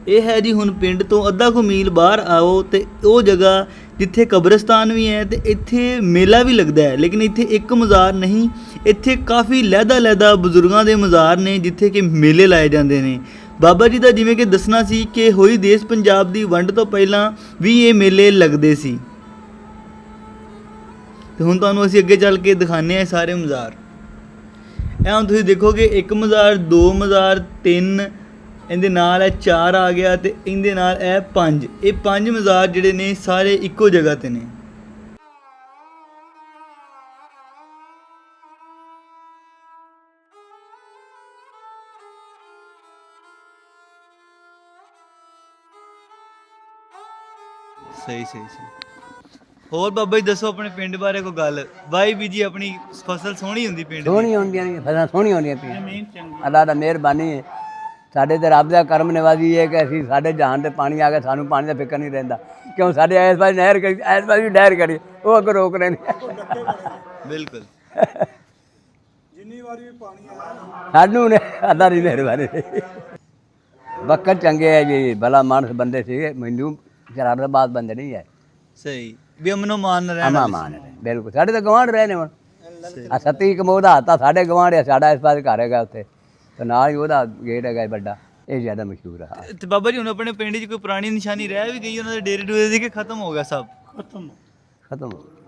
ਇਹ ਹੈ ਜੀ ਹੁਣ ਪਿੰਡ ਤੋਂ ਅੱਧਾ ਕੁ ਮੀਲ ਬਾਹਰ ਆਓ ਤੇ ਉਹ ਜਗ੍ਹਾ ਜਿੱਥੇ ਕਬਰਸਤਾਨ ਵੀ ਹੈ ਤੇ ਇੱਥੇ ਮੇਲਾ ਵੀ ਲੱਗਦਾ ਹੈ, ਲੇਕਿਨ ਇੱਥੇ ਇੱਕ ਮਜ਼ਾਰ ਨਹੀਂ, ਇੱਥੇ ਕਾਫੀ ਲਹਿਦਾ ਲਹਿਦਾ ਬਜ਼ੁਰਗਾਂ ਦੇ ਮਜ਼ਾਰ ਨੇ ਜਿੱਥੇ ਕਿ ਮੇਲੇ ਲਾਏ ਜਾਂਦੇ ਨੇ। ਬਾਬਾ ਜੀ ਦਾ ਜਿਵੇਂ ਕਿ ਦੱਸਣਾ ਸੀ ਕਿ ਹੋਈ ਦੇਸ਼ ਪੰਜਾਬ ਦੀ ਵੰਡ ਤੋਂ ਪਹਿਲਾਂ ਵੀ ਇਹ ਮੇਲੇ ਲੱਗਦੇ ਸੀ। ਤੇ ਹੁਣ ਤੁਹਾਨੂੰ ਅਸੀਂ ਅੱਗੇ ਚੱਲ ਕੇ ਦਿਖਾਣੇ ਆ ਸਾਰੇ ਮਜ਼ਾਰ। ਇਹ ਹੁਣ ਤੁਸੀਂ ਦੇਖੋਗੇ ਇੱਕ ਮਜ਼ਾਰ, ਦੋ ਮਜ਼ਾਰ, ਤਿੰਨ ਇਹਦੇ ਨਾਲ ਇਹ ਚਾਰ ਆ ਗਿਆ ਤੇ ਇਹਦੇ ਨਾਲ ਇਹ ਪੰਜ। ਇਹ ਪੰਜ ਮਜ਼ਾਰ ਜਿਹੜੇ ਨੇ ਸਾਰੇ ਇੱਕੋ ਜਗ੍ਹਾ ਤੇ ਨੇ। ਸਹੀ ਸਹੀ ਸਹੀ। ਹੋਰ ਬਾਬਾ ਜੀ ਦੱਸੋ ਆਪਣੇ ਪਿੰਡ ਬਾਰੇ ਕੋਈ ਗੱਲ। ਬਾਈ ਵੀ ਜੀ ਆਪਣੀ ਫਸਲ ਸੋਹਣੀ ਹੁੰਦੀ ਪਿੰਡ ਦੀ? ਸੋਹਣੀਆਂ ਹੁੰਦੀਆਂ ਨੇ ਫਸਲਾਂ ਸੋਹਣੀਆਂ ਹੁੰਦੀਆਂ ਪਈਆਂ ਅੱਲਾ ਦਾ ਮਿਹਰਬਾਨੀ। ਹੈ ਸਾਡੇ ਤੇ ਰੱਬ ਦਾ ਕਰਮ ਨਿਵਾਜ਼ੀ ਹੈ ਕਿ ਅਸੀਂ ਸਾਡੇ ਜਹਾਨ ਤੇ ਪਾਣੀ ਆ ਗਿਆ ਸਾਨੂੰ ਪਾਣੀ ਦਾ ਫਿਕਰ ਨਹੀਂ ਰਹਿੰਦਾ। ਕਿਉਂ ਸਾਡੇ ਐਸ ਪਾਸੇ ਨਹਿਰ ਕਰੀ ਐਸ ਪਾਸੇ ਵੀ ਨਹਿਰ ਕਰੀ ਉਹ ਅੱਗੇ ਰੋਕ ਰਹੇ ਨੇ। ਬਿਲਕੁਲ ਸਾਨੂੰ ਨੇ ਅੱਲਾ ਦੀ ਮਿਹਰਬਾਨੀ ਬੱਕਰ ਚੰਗੇ ਹੈ ਜੀ ਭਲਾ ਮਾਨਸ ਬੰਦੇ ਸੀਗੇ ਮੈਨੂੰ ਜਰਾਬਾਦ ਬੰਦੇ ਨਹੀਂ ਹੈ। ਸਹੀ ਵੀ ਅਮਨੋ ਮਾਨ ਰਹਿਣਾ ਅਮਾ ਮਾਨ ਨੇ ਬਿਲਕੁਲ। ਸਾਡੇ ਤਾਂ ਗਵਾਂਢ ਰਹੇ ਨੇ ਹੁਣ ਆ ਸਤੀ ਕਮੋ ਦਾ ਹੱਤਾ ਸਾਡੇ ਗਵਾਂਢ ਹੈ ਸਾਡਾ ਇਸ ਪਾਸੇ ਘਰ ਹੈਗਾ ਉੱਥੇ। ਤੇ ਨਾਲ ਹੀ ਉਹਦਾ ਗੇਟ ਹੈਗਾ ਵੱਡਾ ਇਹ ਜ਼ਿਆਦਾ ਮਸ਼ਹੂਰ ਆ। ਤੇ ਬਾਬਾ ਜੀ ਹੁਣ ਆਪਣੇ ਪਿੰਡ 'ਚ ਕੋਈ ਪੁਰਾਣੀ ਨਿਸ਼ਾਨੀ ਰਹਿ ਵੀ ਗਈ ਉਹਨਾਂ ਦੇ ਡੇਰੇ ਡੂਰੇ ਦੀ ਕਿ ਖਤਮ ਹੋ ਗਿਆ ਸਭ? ਖਤਮ। ਖਤਮ ਹੋ ਗਿਆ।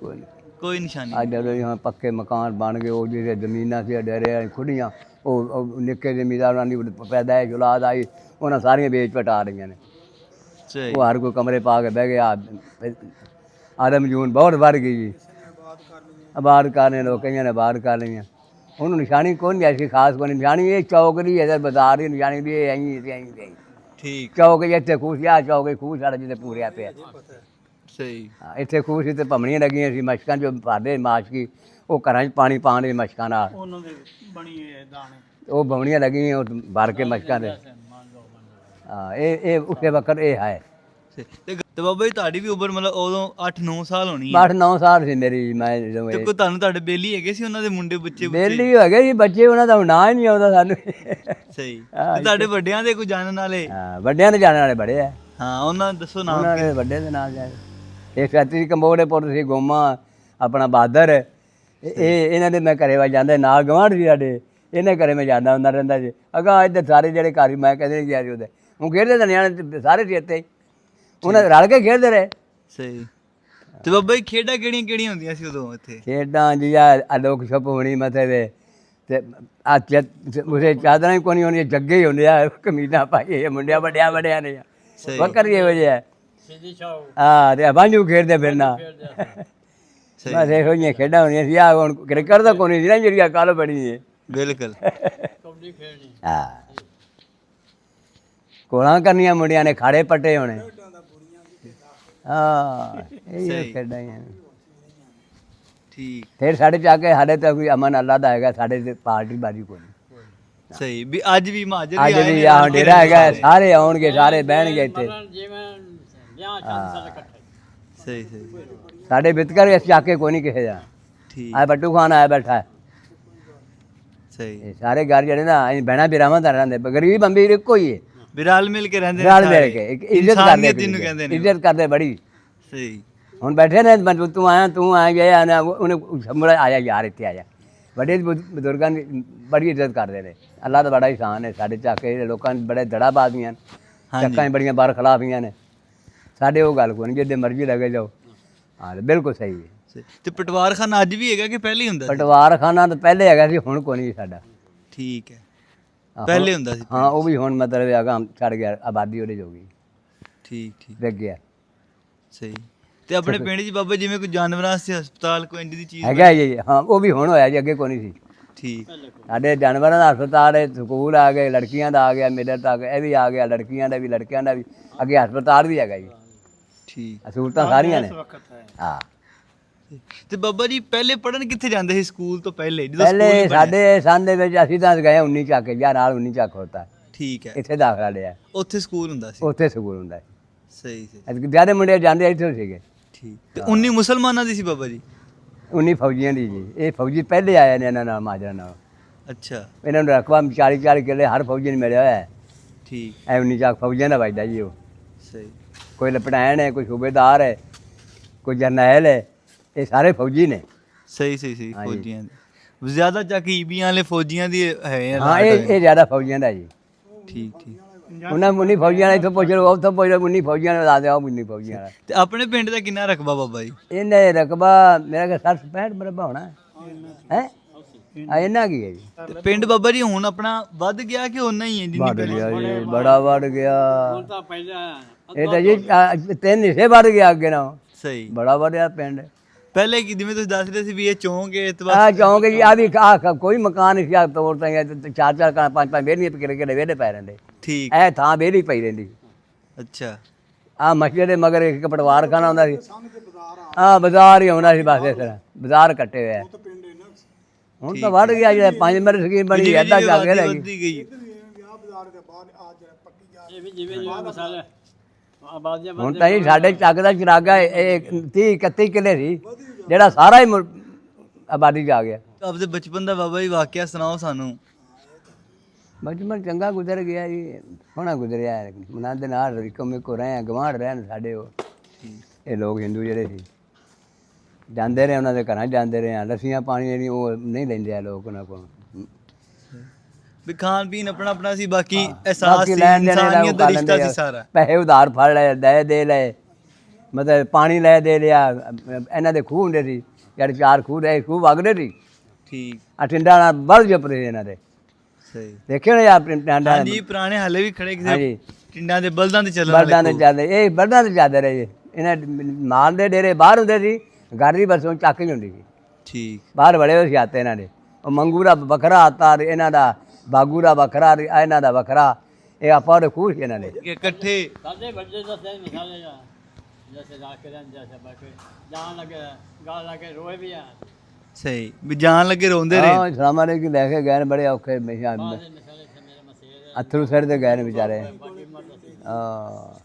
ਕੋਈ ਨਹੀਂ। ਕੋਈ ਨਿਸ਼ਾਨੀ ਅੱਜ ਜਦੋਂ यहाँ ਪੱਕੇ ਮਕਾਨ ਬਣ ਗਏ ਉਹ ਜਿਹੜੇ ਜ਼ਮੀਨਾਂ ਸੀ ਡੇਰੇ ਖੁੱਡੀਆਂ ਉਹ ਨਿੱਕੇ ਜ਼ਮੀਦਾਰਾਂ ਦੀ ਪੈਦਾ ਹੈ ਔਲਾਦ ਆਈ ਉਹਨਾਂ ਸਾਰੀਆਂ ਵੇਚ ਪਟਾ ਰਹੀਆਂ ਨੇ। ਸਹੀ। ਉਹ ਹਰ ਕੋਈ ਕਮਰੇ ਪਾ ਕੇ ਬਹਿ ਗਿਆ ਆਦਮ ਜੂਨ ਬਹੁਤ ਵੱਧ ਗਈ ਜੀ। ਆਬਾਦ ਕਰਨੇ ਲੋਕ ਨੇ ਆਬਾਦ ਕਰ ਲਈਆਂ। ਉਹਨੂੰ ਨਿਸ਼ਾਨੀ ਕੋਈ ਨਹੀਂ ਐਸੀ ਖਾਸ ਕੋਈ ਨਿਸ਼ਾਨੀ ਇਹ ਚੌਕ ਦੀ ਹੈ ਬਾਜ਼ਾਰ ਦੀ ਨਿਸ਼ਾਨੀ ਵੀ ਇਹ ਐਂ ਹੀ ਐਂ ਹੀ ਠੀਕ। ਚੌਕ ਜਿੱਥੇ ਖੂਹ ਸੀ ਆ ਚੌਕ ਇਹ ਖੂਹ ਸਾਡਾ ਜਿੱਥੇ ਪੂਰਿਆ ਪਿਆ। ਸਹੀ। ਹਾਂ, ਇੱਥੇ ਖੂਹ ਸੀ ਤੇ ਭਮਣੀਆਂ ਲੱਗੀਆਂ ਸੀ ਮਸ਼ਕਾਂ ਜੋ ਪਾਦੇ ਮਾਸ਼ਕੀ ਉਹ ਘਰਾਂ 'ਚ ਪਾਣੀ ਪਾਣ ਦੇ ਮਸ਼ਕਾਂ ਨਾਲ। ਉਹਨਾਂ ਦੇ ਬਣੀ ਹੋਏ ਦਾਣੇ। ਉਹ ਭਮਣੀਆਂ ਲੱਗੀਆਂ ਉਹ ਭਰ ਕੇ ਮਸ਼ਕਾਂ ਦੇ ਹਾਂ ਇਹ ਇਹ ਉਸੇ ਵਕਤ ਇਹ ਹੈ। ਸਹੀ। ਤੇ ਤੇ ਬਾਬਾ ਜੀ ਤੁਹਾਡੀ ਵੀ ਉਮਰ ਮਤਲਬ ਉਦੋਂ 8-9 ਸਾਲ ਹੋਣੀ ਹੈ। 8-9 ਸਾਲ ਸੀ ਮੇਰੀ ਮੈਂ ਜਦੋਂ ਤੇ ਇਹ ਕੋਈ ਤੁਹਾਨੂੰ ਤੁਹਾਡੇ ਬੇਲੀ ਹੈਗੇ ਸੀ ਉਹਨਾਂ ਦੇ ਮੁੰਡੇ ਬੱਚੇ ਬੱਚੇ? ਬੇਲੀ ਹੋ ਗਏ ਜੀ ਬੱਚੇ ਉਹਨਾਂ ਦਾ ਨਾਂ ਹੀ ਨਹੀਂ ਆਉਂਦਾ ਸਾਨੂੰ। ਸਹੀ। ਤੇ ਤੁਹਾਡੇ ਵੱਡਿਆਂ ਦੇ ਕੋਈ ਜਾਣਨ ਵਾਲੇ? ਹਾਂ ਵੱਡਿਆਂ ਦੇ ਜਾਣ ਵਾਲੇ ਬੜੇ ਆ। ਹਾਂ ਉਹਨਾਂ ਦਾ ਦੱਸੋ ਨਾਮ ਉਹਨਾਂ ਦੇ ਵੱਡੇ ਦੇ ਨਾਲ ਜਾਏ। ਇਹ ਸਤਰੀ ਕੰਬੋੜੇ ਪੁੱਤ ਸੀ ਗੋਮਾ ਆਪਣਾ ਬਾਦਰ। ਇਹ ਇਹ- ਇਹਨਾਂ ਦੇ ਮੈਂ ਘਰੇ ਵਾ ਜਾਂਦਾ ਨਾਲ ਗਵਾਂਢ ਸੀ ਸਾਡੇ। ਇਹਨੇ ਘਰੇ ਮੈਂ ਜਾਂਦਾ ਹੁੰਦਾ ਰਹਿੰਦਾ ਸੀ। ਅਗਾ ਇੱਧਰ ਸਾਰੇ ਜਿਹੜੇ ਘਰ ਸੀ, ਮੈਂ ਕਦੇ ਨਹੀਂ ਗਿਆ ਸੀ ਉਹਦੇ ਹੁਣ ਖੇਡਦੇ ਤਾਂ ਨਿਆਣੇ ਤੇ ਸਾਰੇ ਸੀ ਇੱਥੇ? ਹੀ। ਉਹਨਾਂ ਰਲ ਕੇ ਖੇਡਦੇ ਰਹੇ। ਸਹੀ। ਤੇ ਬਾਬਾ ਜੀ ਖੇਡਾਂ ਕਿਹੜੀਆਂ ਕਿਹੜੀਆਂ ਹੁੰਦੀਆਂ ਸੀ ਉਦੋਂ ਇੱਥੇ? ਖੇਡਾਂ ਜੀ ਆ ਅਲੋਕ ਛਪ ਹੋਣੀ ਮਥੇ ਦੇ ਤੇ ਆ ਉਸੇ ਚਾਦਰਾਂ ਹੀ ਕੋਈ ਨਹੀਂ ਹੋਣੀ ਜੱਗੇ ਹੀ ਹੁੰਦੇ ਆ। ਕਮੀਜ਼ਾਂ ਪਾਈਏ ਮੁੰਡਿਆਂ ਵੱਡਿਆਂ ਵੱਡਿਆਂ ਨੇ। ਸਹੀ। ਬੱਕਰੀ ਹੋ ਜੇ ਸਿੱਧੀ ਛਾਉ। ਆ ਤੇ ਬਾਂਝੂ ਖੇਡਦੇ ਫਿਰਨਾ। ਸਹੀ। ਬਸ ਇਹੋ ਜਿਹੀਆਂ ਖੇਡਾਂ ਹੁੰਦੀਆਂ ਸੀ। ਆ ਹੁਣ ਕ੍ਰਿਕਟ ਦਾ ਕੋਈ ਨਹੀਂ ਸੀ ਨਾ ਜਿਹੜੀ ਕੱਲ ਬਣੀ ਹੈ ਬਿਲਕੁਲ। ਕਬੱਡੀ ਖੇਡਣੀ। ਹਾਂ। ਕੋਲਾਂ ਕਰਨੀਆਂ ਮੁੰਡਿਆਂ ਨੇ ਖਾੜੇ ਪੱਟੇ ਹੋਣੇ। ਹਾਂ ਇਹ। ਖੇਡਾਂ ਹੀ ਹਨ। ਠੀਕ। ਫਿਰ ਸਾਡੇ ਚ ਆ ਕੇ ਸਾਡੇ ਤਾਂ ਕੋਈ ਅਮਨ ਅੱਲਾ ਦਾ ਹੈਗਾ ਸਾਡੇ ਤੇ ਪਾਰਟੀ ਬਾਜੀ ਕੋਈ ਨਹੀਂ ਸਹੀ ਵੀ ਅੱਜ ਵੀ ਮਹਾਜਰ ਅੱਜ ਵੀ ਆ ਡੇਰਾ ਹੈਗਾ ਸਾਰੇ। ਆਉਣਗੇ ਸਾਰੇ ਬਹਿਣਗੇ ਇੱਥੇ। ਜਿਵੇਂ ਵਿਆਹ ਚੰਦ ਸਾਰੇ ਇਕੱਠੇ। ਸਹੀ ਸਹੀ। ਸਾਡੇ ਵਿਤਕਰ ਅਸੀਂ ਚੱਕ ਕੇ ਕੋਈ ਨਹੀਂ ਕਿਸੇ ਦਾ। ਠੀਕ। ਆ ਬੱਟੂ ਖਾਨ ਆਇਆ ਬੈਠਾ। ਹੈ। ਸਹੀ। ਇਹ ਸਾਰੇ ਘਰ ਜਿਹੜੇ ਨਾ ਅਸੀਂ ਬਹਿਣਾ ਬਿਰਾਵਾਂ ਦਾ ਰਹਿੰਦੇ ਗਰੀਬ ਅਮੀਰ ਇੱਕੋ ਹੀ ਹੈ। ਵੀ ਰਲ ਮਿਲ ਕੇ ਰਹਿੰਦੇ ਨੇ ਰਲ। ਮਿਲ ਕੇ ਇੱਕ ਇੱਜ਼ਤ ਕਰਦੇ ਇਨਸਾਨੀਅਤ ਦੂਜੇ ਕਹਿੰਦੇ। ਨੇ ਇੱਜ਼ਤ ਕਰਦੇ ਬੜੀ। ਸਹੀ। ਹੁਣ ਬੈਠੇ ਨੇ ਮੈਂ ਤੂੰ ਆਇਆ ਤੂੰ ਆ ਗਿਆ ਨਾ ਉਹਨੇ ਸਮੜਾ ਆਇਆ ਯਾਰ ਇੱਥੇ ਆਇਆ। ਵੱਡੇ ਬਜ਼ੁ- ਬਜ਼ੁਰਗਾਂ ਦੀ ਬੜੀ ਇੱਜ਼ਤ ਕਰਦੇ ਨੇ। ਅੱਲਾ ਦਾ ਬੜਾ ਇਹਸਾਨ ਹੈ ਸਾਡੇ ਚਾਕੇ ਦੇ ਲੋਕਾਂ ਦੇ ਬੜੇ ਦੜਾਬਾਜ਼ੀਆਂ ਨੇ। ਹਾਂਜੀ। ਚੱਕਾਂ ਬੜੀਆਂ ਬਾਰ ਖਿਲਾਫੀਆਂ ਨੇ। ਸਾਡੇ ਉਹ ਗੱਲ ਕੋਈ ਨਹੀਂ ਜਿੱਦੇ ਮਰਜ਼ੀ ਲੱਗੇ ਜਾਓ। ਹਾਂ ਬਿਲਕੁਲ ਸਹੀ ਹੈ। ਤੇ ਪਟਵਾਰਖਾਨਾ ਅੱਜ ਵੀ ਹੈਗਾ ਕਿ ਪਹਿਲੇ ਹੀ ਹੁੰਦਾ ਸੀ? ਪਟਵਾਰ ਖਾਨਾ ਤਾਂ ਪਹਿਲੇ ਹੈਗਾ ਸੀ ਹੁਣ ਕੋਈ ਨਹੀਂ ਸਾਡਾ। ਠੀਕ ਹੈ। ਪਹਿਲੇ ਹੁੰਦਾ ਸੀ ਹਾਂ ਉਹ ਵੀ ਹੁਣ ਮਤਲਬ ਹੈਗਾ ਛੱਡ ਗਿਆ ਆਬਾਦੀ ਉਹਦੇ ਜੋ ਗਈ। ਠੀਕ ਠੀਕ। ਵਿਕ ਗਿਆ। ਸਹੀ। ਤੇ ਆਪਣੇ ਪਿੰਡ 'ਚ ਬਾਬਾ ਜਿਵੇਂ ਕੋਈ ਜਾਨਵਰਾਂ ਵਾਸਤੇ ਹਸਪਤਾਲ ਕੋਈ ਇੰਜ ਦੀ ਚੀਜ਼ ਹੈਗਾ ਜੀ ਹਾਂ ਉਹ ਵੀ ਹੁਣ ਹੋਇਆ ਜੀ ਅੱਗੇ ਕੋਈ ਨਹੀਂ ਸੀ। ਠੀਕ। ਸਾਡੇ ਜਾਨਵਰਾਂ ਦਾ ਹਸਪਤਾਲ ਹੈ ਸਕੂਲ ਆ ਗਏ ਲੜਕੀਆਂ ਦਾ ਆ ਗਿਆ ਮੇਰੇ ਤੱਕ ਇਹ ਵੀ ਆ ਗਿਆ ਲੜਕੀਆਂ ਦਾ ਵੀ ਲੜਕਿਆਂ ਦਾ ਵੀ ਅੱਗੇ ਹਸਪਤਾਲ ਵੀ ਹੈਗਾ ਜੀ। ਠੀਕ। ਸਹੂਲਤਾਂ ਸਾਰੀਆਂ ਨੇ। ਵਕਤ ਹੈ। ਤੇ ਬਾਬਾ ਜੀ ਪਹਿਲੇ ਪੜਨ ਕਿੱਥੇ ਜਾਂਦੇ ਸੀ ਸਕੂਲ ਤੋਂ ਪਹਿਲੇ? ਜਦੋਂ ਸਕੂਲ ਪਹਿਲੇ ਹੀ ਬਣਿਆ? ਸਾਡੇ ਸੰਨ ਦੇ ਵਿੱਚ ਅਸੀਂ ਤਾਂ ਗਏ 19 ਚੱਕ ਜਾਂ ਨਾਲ 19 ਚੱਕ ਹੁੰਦਾ ਠੀਕ ਹੈ। ਇੱਥੇ ਦਾਖਲਾ ਲਿਆ। ਉੱਥੇ ਸਕੂਲ ਹੁੰਦਾ ਸੀ? ਉੱਥੇ ਸਕੂਲ ਹੁੰਦਾ ਸਹੀ ਸਹੀ। ਹੈ ਜਿਆਦੇ ਮੁੰਡੇ ਜਾਂਦੇ ਇੱਥੇ ਸੀਗੇ। ਠੀਕ। ਤੇ 19 ਮੁਸਲਮਾਨਾਂ ਦੀ ਸੀ ਬਾਬਾ ਜੀ? 19 ਫੌਜੀਆਂ ਦੀ ਜੀ। ਇਹ ਫੌਜੀ ਪਹਿਲੇ ਆਏ ਨੇ ਇਹਨਾਂ ਨਾਲ ਮਾਜਰਾ ਨਾਲ। ਅੱਛਾ। ਇਹਨਾਂ ਨੂੰ ਰਕਬਾ 40 40 ਕਿੱਲੇ ਹਰ ਫੌਜੀ ਨੇ ਮਿਲਿਆ ਹੋਇਆ। ਹੈ ਠੀਕ। ਐ 19 ਚੱਕ ਫੌਜੀਆਂ ਦਾ ਵੱਜਦਾ ਜੀ ਉਹ। ਸਹੀ। ਕੋਈ ਲਪਟਾਇਣ ਹੈ ਕੋਈ ਸੂਬੇਦਾਰ ਹੈ ਕੋਈ ਜਰਨੈਲ ਹੈ। ਇਹ ਸਾਰੇ ਫੌਜੀ ਨੇ। ਸਹੀ ਸਹੀ ਸਹੀ ਹਾਂਜੀ। ਫੌਜੀਆਂ ਦੀ। ਜ਼ਿਆਦਾ ਚੱਕ ਈਬੀਆਂ ਵਾਲੇ ਫੌਜੀਆਂ ਦੀ ਹੈ ਹਾਂ ਇਹ ਇਹ ਜ਼ਿਆਦਾ ਫੌਜੀਆਂ ਦਾ ਜੀ। ਠੀਕ ਠੀਕ। ਉਹਨਾਂ ਮੁੰਨੀ ਫੌਜੀਆਂ ਨੇ ਇੱਥੋਂ ਪੁੱਛ ਲਓ ਉੱਥੋਂ ਪੁੱਛ ਲਓ ਮੁੰਨੀ ਫੌਜੀਆਂ ਨੇ ਲਾ ਦਿਆ ਉਹ ਮੁੰਨੀ ਫੌਜੀਆਂ ਦਾ ਤੇ ਆਪਣੇ ਪਿੰਡ ਦਾ ਕਿੰਨਾ ਰਕਬਾ ਬਾਬਾ ਜੀ? ਇਹਨੇ ਰਕਬਾ ਮੇਰਾ ਕਿ 60 65 ਮਰਬਾ ਹੋਣਾ। ਹੈ? ਆ ਇਹਨਾਂ ਕੀ ਹੈ ਜੀ? ਤੇ ਪਿੰਡ ਬਾਬਾ ਜੀ ਹੁਣ ਆਪਣਾ ਵੱਧ ਗਿਆ ਕਿ ਓਨਾ ਹੀ ਹੈ ਜਿੰਨੀ ਵੱਧ ਗਿਆ ਜੀ ਬੜਾ ਵੱਧ ਗਿਆ। ਹੁਣ ਤਾਂ ਪਹਿਲਾਂ ਇਹ ਤਾਂ ਜੀ ਤਿੰਨ ਹਿੱਸੇ ਵੱਧ ਗਿਆ ਅੱਗੇ ਨਾ ਸਹੀ। ਬੜਾ ਵਧਿਆ ਪਿੰਡ। ਪਹਿਲੇ ਕੀ ਜਿਵੇਂ ਤੁਸੀਂ ਦੱਸ ਰਹੇ ਸੀ ਵੀ ਇਹ ਚੌਂਕ ਹੈ ਤੇ ਆ ਚਾਹੋਗੇ ਜੀ। ਆ ਵੀ ਆ ਕੋਈ ਮਕਾਨ ਨਹੀਂ ਆ ਤੋੜ ਤਾਂ ਚਾਰ ਚਾਰ ਕਾਂ ਪੰਜ ਪੰਜ ਵੇਲੀਆਂ ਕਿਹੜੇ ਕਿਹੜੇ ਵੇਲੇ ਪੈ ਰਹਿੰਦੇ। ਠੀਕ। ਇਹ ਥਾਂ ਵੇਲੀ ਪਈ ਰਹਿੰਦੀ ਅੱਛਾ। ਆ ਮਸਜਿਦ ਦੇ ਮਗਰ ਇੱਕ ਪਟਵਾਰ ਖਾਨਾ ਹੁੰਦਾ ਸੀ। ਆ ਬਾਜ਼ਾਰ ਹੀ ਆਉਂਦਾ ਸੀ ਬਸ ਇਸ ਤਰ੍ਹਾਂ। ਬਾਜ਼ਾਰ ਕੱਟੇ ਹੋਏ ਆ। ਹੁਣ ਤਾਂ ਵੱਧ ਗਿਆ ਜਿਹੜਾ ਪੰਜ ਮਰ ਸਕੀਮ ਬਣੀ ਐਦਾਂ ਜਾ ਕੇ ਰਹਿ ਗਈ। ਇਹ ਵੀ ਜਿਵੇਂ ਜਿਵੇਂ ਮਸਾਲੇ। ਹੁਣ ਤਾਂ ਜੀ ਸਾਡੇ ਚੱਕ ਦਾ ਚਰਾਗਾ ਇਹ 30 31 ਕਿੱਲੇ ਸੀ ਜਿਹੜਾ ਸਾਰਾ ਹੀ ਆਬਾਦੀ ਚ ਆ ਗਿਆ। ਆਪਦੇ ਬਚਪਨ ਦਾ ਬਾਬਾ ਜੀ ਵਾਕਿਆ ਸੁਣਾਓ ਸਾਨੂੰ। ਬਚਪਨ ਚੰਗਾ ਗੁਜ਼ਰ ਗਿਆ ਜੀ ਸੋਹਣਾ ਗੁਜ਼ਰਿਆ ਹੈ। ਮਨਾਂ ਦੇ ਨਾਲ ਰਿਕਮ ਕੋ ਰਹੇ ਆ ਗਵਾਂਢ ਰਹੇ ਨੇ ਸਾਡੇ ਉਹ। ਇਹ ਲੋਕ ਹਿੰਦੂ ਜਿਹੜੇ ਸੀ। ਜਾਂਦੇ ਰਹੇ ਉਹਨਾਂ ਦੇ ਘਰਾਂ ਜਾਂਦੇ ਰਹੇ ਆ ਲੱਸੀਆਂ ਪਾਣੀ ਜਿਹੜੀ ਉਹ ਨਹੀਂ ਲੈਂਦੇ ਆ ਲੋਕ ਉਹਨਾਂ ਕੋਲ। ਵੀ ਖਾਣ ਪੀਣ ਆਪਣਾ ਆਪਣਾ ਸੀ ਬਾਕੀ ਅਹਿਸਾਸ ਸੀ ਇਨਸਾਨੀਅਤ ਦਾ ਰਿਸ਼ਤਾ ਸੀ। ਸਾਰਾ। ਪੈਸੇ ਉਧਾਰ ਫੜ ਲਏ ਦੇ ਦੇ ਲਏ। ਮਤਲਬ ਪਾਣੀ ਲੈ ਦੇ ਲਿਆ। ਇਹਨਾਂ ਦੇ ਖੂਹ ਹੁੰਦੇ ਸੀ ਜਿਹੜੇ ਚਾਰ ਖੂਹ ਦੇ ਖੂਹ ਵਗਦੇ ਸੀ। ਠੀਕ। ਆ ਟਿੰਡਾਂ ਨਾਲ ਬਲ ਜਪਦੇ ਇਹਨਾਂ ਦੇ। ਸਹੀ। ਦੇਖਿਓ ਨਾ ਯਾਰ ਟਿੰਡਾਂ ਹਾਂਜੀ ਪੁਰਾਣੇ ਹਾਲੇ ਵੀ ਖੜੇ ਕਿਸੇ ਹਾਂਜੀ। ਟਿੰਡਾਂ ਦੇ ਬਲਦਾਂ ਤੇ ਚੱਲਣ ਬਲਦਾਂ ਵਾਲੇ ਦੇ ਜਾਂਦੇ ਇਹ ਬਲਦਾਂ ਦੇ ਜਾਂਦੇ ਰਹੇ। ਇਹਨਾਂ ਮਾਲ ਦੇ ਡੇਰੇ ਬਾਹਰ ਹੁੰਦੇ ਸੀ ਘਰ ਦੀ ਬਸੋਂ ਚੱਕ ਹੀ ਹੁੰਦੀ ਸੀ। ਠੀਕ। ਬਾਹਰ ਬੜੇ ਹੋਏ ਸੀ ਆਤੇ ਇਹਨਾਂ ਦੇ। ਉਹ ਮੰਗੂ ਦਾ ਵੱਖਰਾ ਆਤਾ ਤੇ ਇਹਨਾਂ ਦਾ ਬਾਗੂ ਦਾ ਵੱਖਰਾ ਇਹਨਾਂ ਦਾ ਵੱਖਰਾ ਇਹ ਆਪਾਂ ਦੇ ਖੂਹ ਸੀ ਇਹਨਾਂ ਦੇ। ਕਿ ਇਕੱਠੇ। ਸਾਡੇ ਵੱਡੇ ਦੱਸੇ ਮਿਸਾਲੇ ਜਾ ਜੈਸੇ ਜ਼ਾਕਿਰਨ ਜੈਸੇ ਬਾਕੀ ਜਾਨ ਲਗੇ ਗਾਲ ਲਗੇ ਰੋਏ ਵੀ ਆ। ਸਹੀ। ਵੀ ਜਾਣ ਲੱਗੇ ਰੋਂਦੇ ਰਹੇ। ਹਾਂ ਇਸਲਾਮਾਂ ਨੇ ਕਿ ਲੈ ਕੇ ਗਏ ਨੇ ਬੜੇ ਔਖੇ ਮਿਸਾਲ ਮਿਸਾਲੇ ਸੇ ਮੇਰੇ ਮਸੀਹ ਅਥਰੂ ਸੜ ਦੇ ਗਏ ਨੇ ਵਿਚਾਰੇ। ਹਾਂ।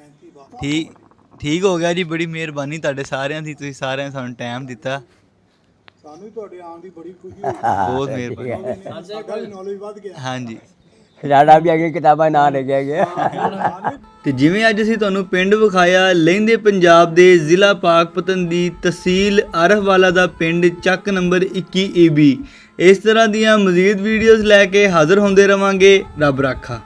ਠੀਕ ਠੀਕ ਹੋ ਗਿਆ ਜੀ ਬੜੀ ਮਿਹਰਬਾਨੀ ਤੁਹਾਡੇ ਸਾਰਿਆਂ ਦੀ ਤੁਸੀਂ ਸਾਰਿਆਂ ਨੇ ਸਾਨੂੰ ਟਾਈਮ ਦਿੱਤਾ। ਸਾਨੂੰ ਵੀ ਤੁਹਾਡੇ ਆਉਣ ਦੀ ਬੜੀ ਖੁਸ਼ੀ ਹੋਈ ਬਹੁਤ ਮਿਹਰਬਾਨੀ। ਸਾਡਾ ਵੀ ਨੌਲੇਜ ਵੱਧ ਗਿਆ। ਹਾਂਜੀ। ਸਾਡਾ ਵੀ ਅੱਗੇ ਕਿਤਾਬਾਂ ਨਾਂ ਲਿਖਿਆ ਗਿਆ ਤੇ ਜਿਵੇਂ ਅੱਜ ਅਸੀਂ ਤੁਹਾਨੂੰ ਪਿੰਡ ਵਿਖਾਇਆ ਲਹਿੰਦੇ ਪੰਜਾਬ ਦੇ ਜ਼ਿਲ੍ਹਾ ਪਾਕਪਤਨ ਦੀ ਤਹਿਸੀਲ ਅਰਹਵਾਲਾ ਦਾ ਪਿੰਡ ਚੱਕ ਨੰਬਰ 21 ਏਬੀ ਇਸ ਤਰ੍ਹਾਂ ਦੀਆਂ ਮਜ਼ੀਦ ਵੀਡੀਓਜ਼ ਲੈ ਕੇ ਹਾਜ਼ਰ ਹੁੰਦੇ ਰਵਾਂਗੇ। ਰੱਬ ਰਾਖਾ।